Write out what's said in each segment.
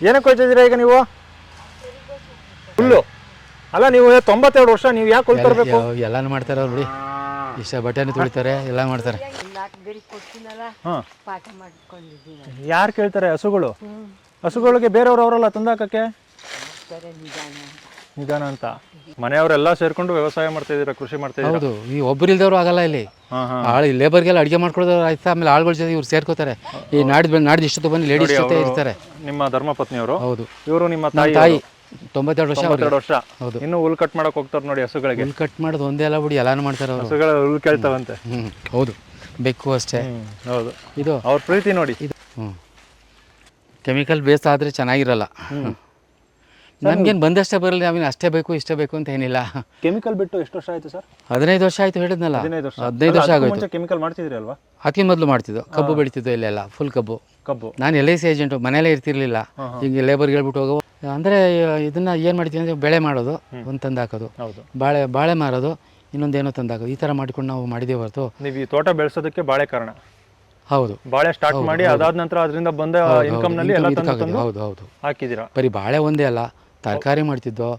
ಏನಕ್ಕೆ ಕೊಯ್ತಿದ್ದೀರಾ ಈಗ ನೀವು? ಹುಲ್ಲು. ಅಲ್ಲ ನೀವು ತೊಂಬತ್ತೆರಡು ವರ್ಷ ನೀವು ಯಾಕೆ ಕೊಯ್ತಾ ತರಬೇಕು ಎಲ್ಲಾನು ಮಾಡ್ತಾರೆ ನೋಡಿ ಇಷ್ಟ ಬಟ್ಟೆನೂ ತುಳಿತಾರೆ ಎಲ್ಲ ಮಾಡ್ತಾರೆ. ನಾಲ್ಕು ಗರಿ ಕೊಡ್ತೀನಲ್ಲ ಹಾಂ. ಪಾಠ ಮಾಡ್ಕೊಂಡಿದ್ದೀನಿ. ಯಾರು ಕೇಳ್ತಾರೆ ಹಸುಗಳು? ಹಸುಗಳಿಗೆ ಬೇರೆಯವ್ರು ಅವರಲ್ಲ ತಂದಾಕಕ್ಕೆ? ನಿಧಾನ ಅಂತ. ಮನೆಯವರೆಲ್ಲ ಸೇರ್ಕೊಂಡು ವ್ಯವಸಾಯ ಮಾಡ್ತಾ ಇದ್ದೀರಾ ಕೃಷಿ ಮಾಡ್ತಾ ಇದ್ದೀರಾ ಹೌದು ಈ ಒಬ್ರು ಇಲ್ದವ್ರು ಆಗಲ್ಲ ಇಲ್ಲಿ. ಹಾಂ ಹಾಂ. ಆಳು ಲೇಬರ್ಗೆಲ್ಲ ಅಡುಗೆ ಮಾಡ್ಕೊಡೋದು ಆಯ್ತಾ? ಆಮೇಲೆ ಆಳುಗಳ ಜೊತೆ ಇವ್ರು ಸೇರ್ಕೋತಾರೆ. ಈ ನಾಡ್ದು ನಾಡಿದ ಇಷ್ಟೊತ್ತು ಬಂದು ಲೇಡೀಸ್ ಜೊತೆ ಇರ್ತಾರೆ. ನಿಮ್ಮ ಧರ್ಮಪತ್ನಿಯವರು. ಹೌದು. ಇವರು ನಿಮ್ಮ ತಾಯಿ ತಾಯಿ ತೊಂಬತ್ತೆರಡು ವರ್ಷ ಅವ್ರಿಗೆ. ತೊಂಬತ್ತೆರಡು ವರ್ಷ. ಹೌದು. ಇನ್ನು ಹುಲ್ ಕಟ್ ಮಾಡಕ್ ಹೋಗ್ತಾರೆ ನೋಡಿ ಹಸುಗಳಿಗೆ. ಹುಲ್ ಕಟ್ ಮಾಡೋದು ಒಂದೇ ಅಲ್ಲ ಬಿಡಿ ಎಲ್ಲಾನು ಮಾಡ್ತಾರೆ ಅವರು. ಹಸುಗಳ ಹುಲ್ ಕೇಳ್ತಾವಂತೆ. ಹ್ಞೂ ಹೌದು. ಬೆಕ್ಕು ಅಷ್ಟೇ. ಹ್ಮ್ ಹೌದು. ಇದು ಅವ್ರ ಪ್ರೀತಿ ನೋಡಿ. ಇದು ಹ್ಞೂ ಕೆಮಿಕಲ್ ಬೇಸ್ ಆದರೆ ಚೆನ್ನಾಗಿರಲ್ಲ. ನಮ್ಗೇನು ಬಂದಷ್ಟೇ ಬರಲಿ ನಾವೇನು ಅಷ್ಟೇ ಬೇಕು ಇಷ್ಟೇ ಬೇಕು ಅಂತ ಏನಿಲ್ಲ. ಕೆಮಿಕಲ್ ಬಿಟ್ಟು ಎಷ್ಟು ವರ್ಷ ಆಯ್ತು ಸರ್? ಹದಿನೈದು ವರ್ಷ ಆಯ್ತು ಹೇಳಿದ್ನಲ್ಲ. ಹದಿನೈದು ವರ್ಷ. ಹದಿನೈದು ವರ್ಷ ಆಗೋಯ್ತು. ಕೆಮಿಕಲ್ ಮಾಡ್ತಿದ್ರಿ ಅಲ್ವಾ? ಹಾಕಿ ಮೊದಲು ಮಾಡ್ತಿದ್ದು ಕಬ್ಬು ಬೆಳೀತಿದ್ದು ಇಲ್ಲೆಲ್ಲ ಫುಲ್ ಕಬ್ಬು. ಕಬ್ಬು. ನಾನು ಎಲ್ ಐ ಸಿ ಏಜೆಂಟು ಮನೇಲೇ ಇರ್ತಿರ್ಲಿಲ್ಲ. ಹಿಂಗೆ ಲೇಬರ್ಗೆ ಹೇಳ್ಬಿಟ್ಟು ಹೋಗೋ. ಅಂದರೆ ಇದನ್ನ ಏನು ಮಾಡ್ತೀವಿ ಅಂದರೆ ಬೆಳೆ ಮಾಡೋದು ಒಂದು ತಂದು ಹಾಕೋದು. ಹೌದು. ಬಾಳೆ ಬಾಳೆ ಮಾರೋದು ಇನ್ನೊಂದೇನೋ ತಂದಾಕೋದು ಈ ಥರ ಮಾಡ್ಕೊಂಡು ನಾವು ಮಾಡಿದೇ ಹೊರತು. ನೀವು ಈ ತೋಟ ಬೆಳೆಸೋದಕ್ಕೆ ಬಾಳೆ ಕಾರಣ. ಹೌದು. ಬಾಳೆ ಸ್ಟಾರ್ಟ್ ಮಾಡಿ ಅದಾದ ನಂತರ ಅದರಿಂದ ಬಂದ ಇನ್ಕಮ್ನಲ್ಲಿ ಎಲ್ಲ ತಂದು ಹೌದು ಹೌದು. ಹಾಕಿದ್ದೀರಾ? ಬರೀ ಬಾಳೆ ಒಂದೇ ಅಲ್ಲ ತರಕಾರಿ ಮಾಡ್ತಿದ್ದೋ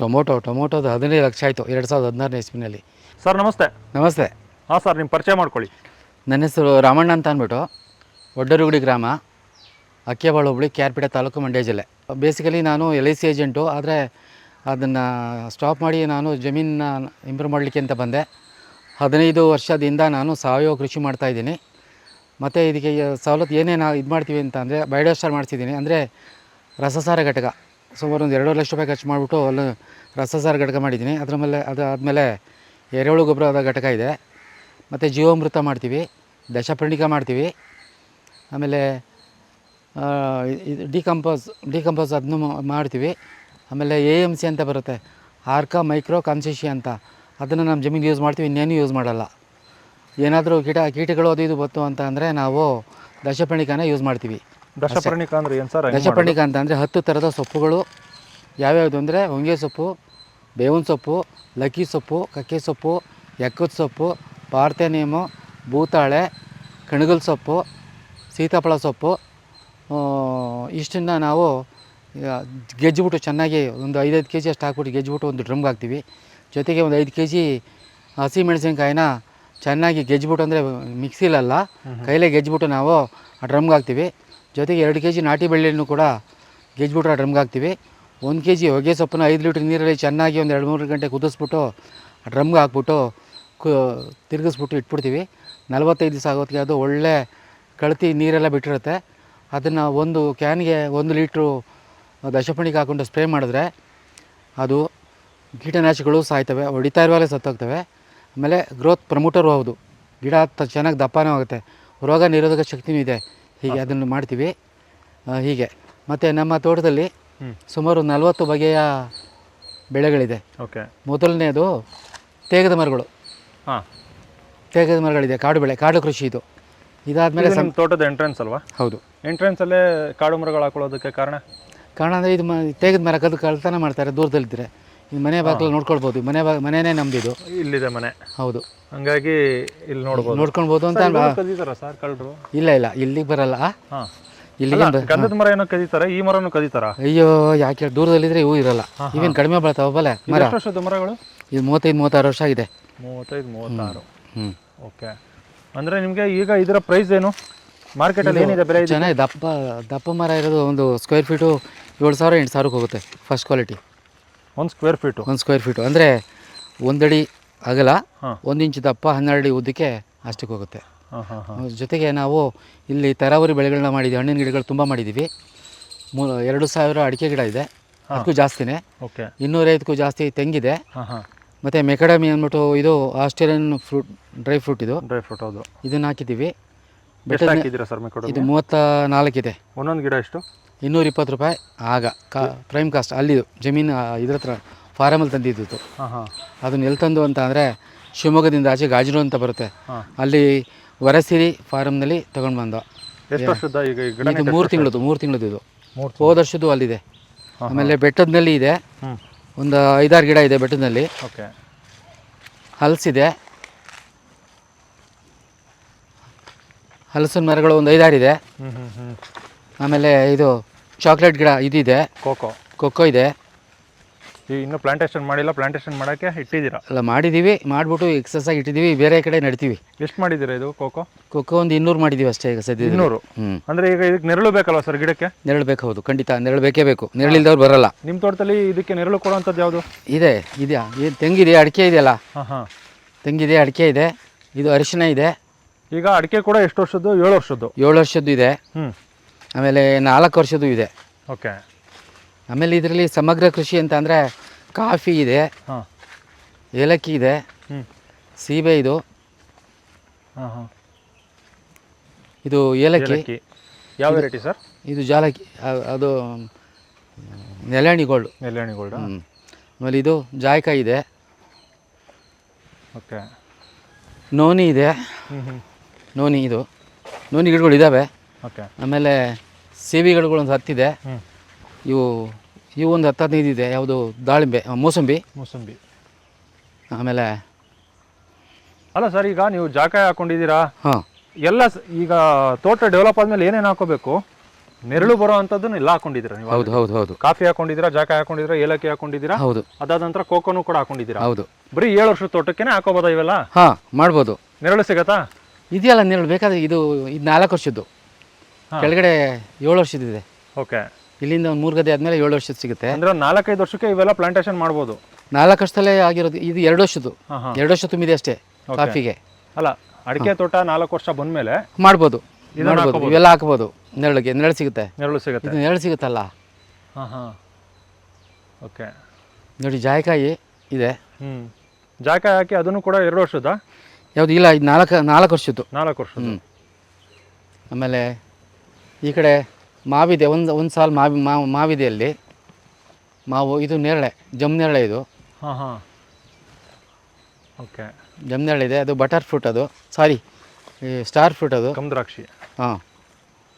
ಟೊಮೊಟೊ ಟೊಮೊಟೊದು ಹದಿನೈದು ಲಕ್ಷ ಆಯಿತು ಎರಡು ಸಾವಿರದ ಹದಿನಾರನೇ ಇಸ್ವಿನಲ್ಲಿ. ಸರ್ ನಮಸ್ತೆ. ನಮಸ್ತೆ. ಹಾಂ ಸರ್ ನಿಮ್ಮ ಪರಿಚಯ ಮಾಡ್ಕೊಳ್ಳಿ. ನನ್ನ ಹೆಸರು ರಾಮಣ್ಣ ಅಂತ ಅಂದ್ಬಿಟ್ಟು ಒಡ್ಡರುಗುಡಿ ಗ್ರಾಮ ಅಕ್ಕಿಯಬಾಳು ಹೋಬಳಿ ಕ್ಯಾರ್ಪೇಟೆ ತಾಲೂಕು ಮಂಡ್ಯ ಜಿಲ್ಲೆ. ಬೇಸಿಕಲಿ ನಾನು ಎಲ್ ಐ ಸಿ ಏಜೆಂಟು ಆದರೆ ಅದನ್ನು ಸ್ಟಾಪ್ ಮಾಡಿ ನಾನು ಜಮೀನನ್ನ ಇಂಪ್ರೂವ್ ಮಾಡಲಿಕ್ಕೆ ಅಂತ ಬಂದೆ. ಹದಿನೈದು ವರ್ಷದಿಂದ ನಾನು ಸಾವಯವ ಕೃಷಿ ಮಾಡ್ತಾಯಿದ್ದೀನಿ ಮತ್ತು ಇದಕ್ಕೆ ಸವಲತ್ತು ಏನೇನು ಇದು ಮಾಡ್ತೀವಿ ಅಂತ ಅಂದರೆ ಬಯೋಡಸ್ಟಾರ್ ಮಾಡಿಸಿದ್ದೀನಿ. ಅಂದರೆ ರಸಸಾರ ಘಟಕ. ಸುಮಾರು ಒಂದು ಎರಡೂವರೆ ಲಕ್ಷ ರೂಪಾಯಿ ಖರ್ಚು ಮಾಡಿಬಿಟ್ಟು ಅಲ್ಲಿ ರಸಸಾರ ಘಟಕ ಮಾಡಿದ್ದೀನಿ. ಅದ್ರ ಮೇಲೆ ಅದು ಆದಮೇಲೆ ಎರೆಹುಳು ಗೊಬ್ಬರದ ಘಟಕ ಇದೆ. ಮತ್ತು ಜೀವಾಮೃತ ಮಾಡ್ತೀವಿ ದಶಪರ್ಣಿಕ ಮಾಡ್ತೀವಿ. ಆಮೇಲೆ ಡಿಕಂಪೋಸ್ ಡಿಕಂಪೋಸ್ ಅದನ್ನು ಮಾಡ್ತೀವಿ. ಆಮೇಲೆ ಎ ಎಂ ಸಿ ಅಂತ ಬರುತ್ತೆ. ಆರ್ಕಾ ಮೈಕ್ರೋ ಕಾನ್ಸಿಶಿ ಅಂತ. ಅದನ್ನು ನಮ್ಮ ಜಮೀನಿಗೆ ಯೂಸ್ ಮಾಡ್ತೀವಿ, ಇನ್ನೇನು ಯೂಸ್ ಮಾಡಲ್ಲ. ಏನಾದರೂ ಕೀಟ, ಕೀಟಗಳು ಅದು ಇದು ಬತ್ತು ಅಂತ ಅಂದರೆ ನಾವು ದಶಪರ್ಣಿಕನ ಯೂಸ್ ಮಾಡ್ತೀವಿ. ದಶಪರ್ಣಿಕ ಅಂದ್ರೆ ಏನು ಸರ್ ದಶಪರ್ಣಿಕ ಅಂತ ಅಂದರೆ ಹತ್ತು ಥರದ ಸೊಪ್ಪುಗಳು. ಯಾವ್ಯಾವುದು ಅಂದರೆ ಹೊಂಗೆ ಸೊಪ್ಪು ಬೇವಿನ ಸೊಪ್ಪು ಲಕ್ಕಿ ಸೊಪ್ಪು ಕಕ್ಕೆ ಸೊಪ್ಪು ಎಕ್ಕದ ಸೊಪ್ಪು ಪಾರ್ಥೇನಿಯಮು ಭೂತಾಳೆ ಕಣಗಲ್ ಸೊಪ್ಪು ಸೀತಾಫಲ ಸೊಪ್ಪು ಇಷ್ಟನ್ನ ನಾವು ಗೆಜ್ಜಿಬಿಟ್ಟು ಚೆನ್ನಾಗಿ ಒಂದು ಐದೈದು ಕೆ ಜಿ ಅಷ್ಟು ಹಾಕ್ಬಿಟ್ಟು ಗೆಜ್ಜಿಬಿಟ್ಟು ಒಂದು ಡ್ರಮ್ಗೆ ಹಾಕ್ತೀವಿ. ಜೊತೆಗೆ ಒಂದು ಐದು ಕೆ ಜಿ ಹಸಿ ಮೆಣಸಿನ್ಕಾಯಿನ ಚೆನ್ನಾಗಿ ಗೆಜ್ಜಿಬಿಟ್ಟು ಅಂದರೆ ಮಿಕ್ಸಿಲಲ್ಲ ಕೈಲೇ ಗೆಜ್ಜಿಬಿಟ್ಟು ನಾವು ಆ ಡ್ರಮ್ಗೆ ಹಾಕ್ತೀವಿ. ಜೊತೆಗೆ ಎರಡು ಕೆ ಜಿ ನಾಟಿ ಬೆಳ್ಳಿಯನ್ನು ಕೂಡ ಗೆಜ್ಬಿಟ್ರೆ ಡ್ರಮ್ಗೆ ಹಾಕ್ತೀವಿ. ಒಂದು ಕೆ ಜಿ ಹೊಗೆ ಸೊಪ್ಪನ್ನ ಐದು ಲೀಟ್ರ್ ನೀರಲ್ಲಿ ಚೆನ್ನಾಗಿ ಒಂದು ಎರಡು ಮೂರು ಗಂಟೆ ಕುದಿಸ್ಬಿಟ್ಟು ಡ್ರಮ್ಗೆ ಹಾಕ್ಬಿಟ್ಟು ಕು ತಿರುಗಿಸ್ಬಿಟ್ಟು ಇಟ್ಬಿಡ್ತೀವಿ. ನಲವತ್ತೈದು ದಿವಸ ಆಗೋತ್ತಿಗೆ ಅದು ಒಳ್ಳೆ ಕಳತಿ ನೀರೆಲ್ಲ ಬಿಟ್ಟಿರುತ್ತೆ. ಅದನ್ನು ಒಂದು ಕ್ಯಾನ್ಗೆ ಒಂದು ಲೀಟ್ರು ದಶಪಣಿಗೆ ಹಾಕ್ಕೊಂಡು ಸ್ಪ್ರೇ ಮಾಡಿದ್ರೆ ಅದು ಕೀಟನಾಶಕಗಳು ಸಾಯ್ತವೆ, ಹೊಡಿತಾ ಇರುವಾಗಲೇ ಸತ್ತೋಗ್ತವೆ. ಆಮೇಲೆ ಗ್ರೋತ್ ಪ್ರಮೋಟರು ಹೌದು. ಗಿಡ ಚೆನ್ನಾಗಿ ದಪ್ಪನೂ ಆಗುತ್ತೆ. ರೋಗ ನಿರೋಧಕ ಶಕ್ತಿನೂ ಇದೆ. ಹೀಗೆ ಅದನ್ನು ಮಾಡ್ತೀವಿ. ಹೀಗೆ. ಮತ್ತು ನಮ್ಮ ತೋಟದಲ್ಲಿ ಸುಮಾರು ನಲವತ್ತು ಬಗೆಯ ಬೆಳೆಗಳಿದೆ. ಓಕೆ. ಮೊದಲನೇದು ತೇಗದ ಮರಗಳು. ಹಾಂ. ತೇಗದ ಮರಗಳಿದೆ ಕಾಡು ಬೆಳೆ ಕಾಡು ಕೃಷಿ ಇದು. ಇದಾದಮೇಲೆ ನಮ್ಮ ತೋಟದ ಎಂಟ್ರೆನ್ಸ್ ಅಲ್ವಾ? ಹೌದು. ಎಂಟ್ರೆನ್ಸ್ ಅಲ್ಲೇ ಕಾಡು ಮರಗಳು ಹಾಕೊಳ್ಳೋದಕ್ಕೆ ಕಾರಣ? ಕಾರಣ ಅಂದರೆ ಇದು ಮ ತೇಗದ ಮರ ಕದ್ದು ಕಳ್ತನ ಮಾಡ್ತಾರೆ ದೂರದಲ್ಲಿದ್ದರೆ ಇದು ಮನೆ ಬಾಗಿಲು ನೋಡ್ಕೊಳ್ಬೋದು. ಮನೆ ಬಾ ಮನೆಯೇ ನಮ್ಮದಿದು ಇಲ್ಲಿದೆ ಮನೆ. ಹೌದು. ಹಂಗಾಗಿ ಇಲ್ಲಿ ನೋಡ್ಬೋದು. ನೋಡ್ಕೊಳ್ಬೋದು ಅಂತ ಕದೀತಾರ ಸರ್ ಕಳ್ಳರು? ಇಲ್ಲ ಇಲ್ಲ ಇಲ್ಲಿಗೆ ಬರಲ್ಲ. ಹಾ. ಇಲ್ಲಿಗೆ ಗಂಧದ ಮರ ಏನೋ ಕದೀತಾರೆ? ಈ ಮರನು ಕದೀತಾರ? ಅಯ್ಯೋ ಯಾಕೆ ದೂರದಲ್ಲಿದ್ರೆ ಇವು ಇರಲ್ಲ. ಇವೇನು ಕಡಿಮೆ ಬರ್ತಾವ ಬಲೆ ಮರ. ಎಷ್ಟು ವರ್ಷದ ಮರಗಳು? ಇದು ಮೂವತ್ತೈದು ಮೂವತ್ತಾರು ವರ್ಷ ಆಗಿದೆ. ಮೂವತ್ತೈದು ಮೂವತ್ತಾರು. ಹ್ಞೂ ಓಕೆ. ಅಂದ್ರೆ ನಿಮಗೆ ಈಗ ಇದರ ಪ್ರೈಸ್ ಏನು? ಮಾರ್ಕೆಟಲ್ಲಿ ಏನಿದೆ ಬೆಲೆ ಇದು ಚೆನ್ನಾಗಿ ದಪ್ಪ ದಪ್ಪ ಮರ ಇರೋದು ಒಂದು ಸ್ಕ್ವೇರ್ ಫೀಟು ಏಳು ಸಾವಿರ ಎಂಟು ಸಾವಿರಕ್ಕೆ ಹೋಗುತ್ತೆ ಫಸ್ಟ್ ಕ್ವಾಲಿಟಿ ಒಂದು ಸ್ಕ್ವೇರ್ ಫೀಟು ಒಂದು ಸ್ಕ್ವೇರ್ ಫೀಟು ಅಂದರೆ ಒಂದಡಿ ಅಗಲ. ಒಂದು ಇಂಚು ದಪ್ಪ ಹನ್ನೆರಡು ಉದ್ದಕ್ಕೆ ಅಷ್ಟಕ್ಕೆ ಹೋಗುತ್ತೆ. ಜೊತೆಗೆ ನಾವು ಇಲ್ಲಿ ತರಾವರಿ ಬೆಳೆಗಳನ್ನ ಮಾಡಿದ್ದೀವಿ ಹಣ್ಣಿನ ಗಿಡಗಳು ತುಂಬ ಮಾಡಿದ್ದೀವಿ ಮೂ ಎರಡು ಸಾವಿರ ಅಡಿಕೆ ಗಿಡ ಇದೆ. ಅದಕ್ಕೂ ಜಾಸ್ತಿನೇ. ಓಕೆ. ಇನ್ನೂರೈದಕ್ಕೂ ಜಾಸ್ತಿ ತೆಂಗಿದೆ. ಮತ್ತು ಮೆಕಡಮಿ ಅಂದ್ಬಿಟ್ಟು ಇದು ಆಸ್ಟ್ರೇಲಿಯನ್ ಫ್ರೂಟ್ ಡ್ರೈ ಫ್ರೂಟ್ ಇದು. ಡ್ರೈ ಫ್ರೂಟ್ ಹೌದು. ಇದನ್ನು ಹಾಕಿದ್ದೀವಿ. ಸರ್ ಇದು ಮೂವತ್ತ ನಾಲ್ಕಿದೆ ಒಂದೊಂದು ಗಿಡ ಎಷ್ಟು? ಇನ್ನೂರ ಇಪ್ಪತ್ತು ರೂಪಾಯಿ ಆಗ. ಕಾ ಪ್ರೈಮ್ ಕಾಸ್ಟ್ ಅಲ್ಲಿದು ಜಮೀನು ಇದ್ರ ಹತ್ರ. ಫಾರಮಲ್ಲಿ ತಂದಿದ್ದು ಅದನ್ನ ಎಲ್ಲಿ ತಂದು ಅಂತ ಅಂದರೆ ಶಿವಮೊಗ್ಗದಿಂದ ಆಚೆ ಗಾಜಿನ ಅಂತ ಬರುತ್ತೆ. ಅಲ್ಲಿ ವರಸಿರಿ ಫಾರಮ್ನಲ್ಲಿ ತಗೊಂಡು ಬಂದ. ಇದು ಮೂರು ತಿಂಗಳದ್ದು ಮೂರು ತಿಂಗಳದ್ದು ಇದು. ಹೋದ ವರ್ಷದ್ದು ಅಲ್ಲಿದೆ. ಆಮೇಲೆ ಬೆಟ್ಟದಲ್ಲಿ ಇದೆ. ಒಂದು ಐದಾರು ಗಿಡ ಇದೆ ಬೆಟ್ಟದಲ್ಲಿ ಓಕೆ. ಹಲಸಿದೆ. ಹಲಸಿನ ಮರಗಳು ಒಂದು ಐದಾರು ಇದೆ. ಆಮೇಲೆ ಇದು ಚಾಕ್ಲೇಟ್ ಗಿಡ ಇದಿದೆ. ಕೋಕೋ ಕೊಕ್ಕೋ ಇದೆ. ಈಗ ಇನ್ನೂ ಪ್ಲಾಂಟೇಶನ್ ಮಾಡಿಲ್ಲ ಪ್ಲಾಂಟೇಶನ್ ಮಾಡೋಕ್ಕೆ ಇಟ್ಟಿದ್ದೀರಾ? ಅಲ್ಲ ಮಾಡಿದ್ದೀವಿ ಮಾಡಿಬಿಟ್ಟು ಎಕ್ಸಸ್ ಆಗಿ ಇಟ್ಟಿದ್ದೀವಿ ಬೇರೆ ಕಡೆ ನಡ್ತೀವಿ. ಎಷ್ಟು ಮಾಡಿದ್ದೀರಾ ಇದು ಕೋಕೋ? ಕೊಕ್ಕೋ ಒಂದು ಇನ್ನೂರು ಮಾಡಿದ್ದೀವಿ ಅಷ್ಟೇ ಈಗ ಸದ್ಯ ಇನ್ನೂರು? ಹ್ಞೂ ಅಂದರೆ ಈಗ ಇದಕ್ಕೆ ನೆರಳು ಬೇಕಲ್ವ ಸರ್ ಗಿಡಕ್ಕೆ? ನೆರಳು ಬೇಕು ಹೌದು ಖಂಡಿತ ನೆರಳು ಬೇಕೇ ಬೇಕು. ನೆರಳಿಲ್ದವ್ರು ಬರಲ್ಲ. ನಿಮ್ಮ ತೋಟದಲ್ಲಿ ಇದಕ್ಕೆ ನೆರಳು ಕೊಡುವಂಥದ್ದು ಯಾವುದು? ಇದೆ ಇದೆಯಾ? ಏನು ತೆಂಗಿದೆ ಅಡಿಕೆ ಇದೆಯಲ್ಲ? ಹಾಂ ಹಾಂ. ತೆಂಗಿದೆ ಅಡಿಕೆ ಇದೆ. ಇದು ಅರಿಶಿನ ಇದೆ. ಈಗ ಅಡಿಕೆ ಕೂಡ ಎಷ್ಟು ವರ್ಷದ್ದು? ಏಳು ವರ್ಷದ್ದು? ಏಳು ವರ್ಷದ್ದು ಇದೆ. ಹ್ಞೂ ಆಮೇಲೆ ನಾಲ್ಕು ವರ್ಷದ್ದು ಇದೆ. ಓಕೆ. ಆಮೇಲೆ ಇದರಲ್ಲಿ ಸಮಗ್ರ ಕೃಷಿ ಅಂತ ಅಂದರೆ ಕಾಫಿ ಇದೆ ಹಾಂ. ಏಲಕ್ಕಿ ಇದೆ ಹ್ಞೂ ಸೀಬೆ ಇದು. ಹಾಂ ಹಾಂ. ಇದು ಏಲಕ್ಕಿ. ಏಲಕ್ಕಿ. ಯಾವ ವೆರೈಟಿ ಸರ್? ಇದು ಜಾಲಕ್ಕಿ. ಅ- ಅದು ನೆಲಣಿ ಗೋಲ್ಡ್. ನೆಲ್ಯಾಣಿ ಗೋಲ್ಡ್? ಆಮೇಲೆ ಇದು ಜಾಯ್ಕಾಯಿ ಇದೆ. ಓಕೆ. ನೋನಿ ಇದೆ. ಹ್ಞೂ ಹ್ಞೂ ನೋನಿ ಇದು. ನೋನಿ ಗಿಡಗಳು ಇದ್ದಾವೆ ಓಕೆ. ಆಮೇಲೆ ಸೀಬೆ ಗಿಡಗಳು ಒಂದು ಹತ್ತಿದೆ. ಹ್ಞೂ ಇವು ಇವು ಒಂದು ಹತ್ತು ಹದಿನೈದು ಇದೆ ಯಾವುದು ದಾಳಿಂಬೆ ಆ, ಮೂಸಂಬಿ. ಮೂಸಂಬಿ. ಆಮೇಲೆ ಅಲ್ಲ ಸರ್ ಈಗ ನೀವು ಜಾಕಾಯಿ ಹಾಕೊಂಡಿದ್ದೀರಾ? ಹಾಂ. ಎಲ್ಲ ಸ- ಈಗ ತೋಟ ಡೆವಲಪ್ ಆದ್ಮೇಲೆ ಏನೇನು ಹಾಕೋಬೇಕು? ನೆರಳು ಬರೋ ಅಂಥದ್ದನ್ನ ಎಲ್ಲ ಹಾಕೊಂಡಿದ್ದೀರಾ ನೀವು? ಹೌದು ಹೌದು ಹೌದು. ಕಾಫಿ ಹಾಕೊಂಡಿದ್ದೀರಾ ಜಾಕಾಯಿ ಹಾಕೊಂಡಿದ್ದೀರಾ ಏಲಕ್ಕಿ ಹಾಕೊಂಡಿದ್ದೀರಾ? ಹೌದು. ಅದಾದ ನಂತರ ಕೋಕೋನು ಕೂಡ ಹಾಕೊಂಡಿದ್ದೀರಾ? ಹೌದು. ಬರೀ ಏಳು ವರ್ಷದ ತೋಟಕ್ಕೇನೆ ಹಾಕೋಬೋದಾ ಇವೆಲ್ಲ? ಹಾಂ ಮಾಡ್ಬೋದು. ನೆರಳು ಸಿಗತ್ತಾ? ಇದೆಯಲ್ಲ ನೆರಳು ಬೇಕಾದ್ರೆ ಇದು ಇದು ನಾಲ್ಕು ವರ್ಷದ್ದು. ಹಾ. ಕೆಳಗಡೆ ಏಳು ವರ್ಷದಿದೆ ಓಕೆ. ಇಲ್ಲಿಂದ ಒಂದು ಮೂರು ಗದೆ ಆದಮೇಲೆ ಏಳು ವರ್ಷದ ಸಿಗುತ್ತೆ. ಅಂದ್ರೆ ನಾಲ್ಕೈದು ವರ್ಷಕ್ಕೆ ಇವೆಲ್ಲ ಪ್ಲಾಂಟೇಶನ್ ಮಾಡ್ಬೋದು? ನಾಲ್ಕು ವರ್ಷದಲ್ಲೇ ಆಗಿರೋದು. ಇದು ಎರಡು ವರ್ಷದ್ದು. ಎರಡು ವರ್ಷ ತುಂಬಿದೆ ಅಷ್ಟೇ ಕಾಫಿಗೆ. ಅಲ್ಲ ಅಡಿಕೆ ತೋಟ ನಾಲ್ಕು ವರ್ಷ ಬಂದ್ಮೇಲೆ ಮಾಡ್ಬೋದು. ಮಾಡ್ಬೋದು. ಇವೆಲ್ಲ ಹಾಕ್ಬೋದು. ನೆರಳಿಗೆ. ನೆರಳು ಸಿಗುತ್ತೆ. ನೆರಳು ಸಿಗುತ್ತೆ. ಇದು ನೆರಳು ಸಿಗುತ್ತಲ್ಲ? ಹಾಂ ಹಾಂ. ಓಕೆ ನೋಡಿ ಜಾಯಿಕಾಯಿ ಇದೆ. ಹ್ಞೂ ಜಾಕಾಯಿ ಹಾಕಿ ಅದನ್ನು ಕೂಡ ಎರಡು ವರ್ಷದ ಯಾವುದು ಇಲ್ಲ ಇದು ನಾಲ್ಕು ನಾಲ್ಕು ವರ್ಷದ್ದು. ನಾಲ್ಕು ವರ್ಷ ಆಮೇಲೆ ಈ ಕಡೆ ಮಾವಿದೆ ಒಂದು ಒಂದು ಸಾಲು ಮಾವಿ ಮಾವು ಮಾವಿದೆ ಅಲ್ಲಿ ಮಾವು ಇದು ನೇರಳೆ ಜಮ್ ನೇರಳೆ ಇದು. ಹಾಂ ಹಾಂ. ಓಕೆ ಜಮ್ ನೇರಳೆ ಇದೆ ಅದು ಬಟರ್ ಫ್ರೂಟ್ ಅದು. ಸಾರಿ ಸ್ಟಾರ್ ಫ್ರೂಟ್ ಅದು. ದ್ರಾಕ್ಷಿ. ಹಾಂ.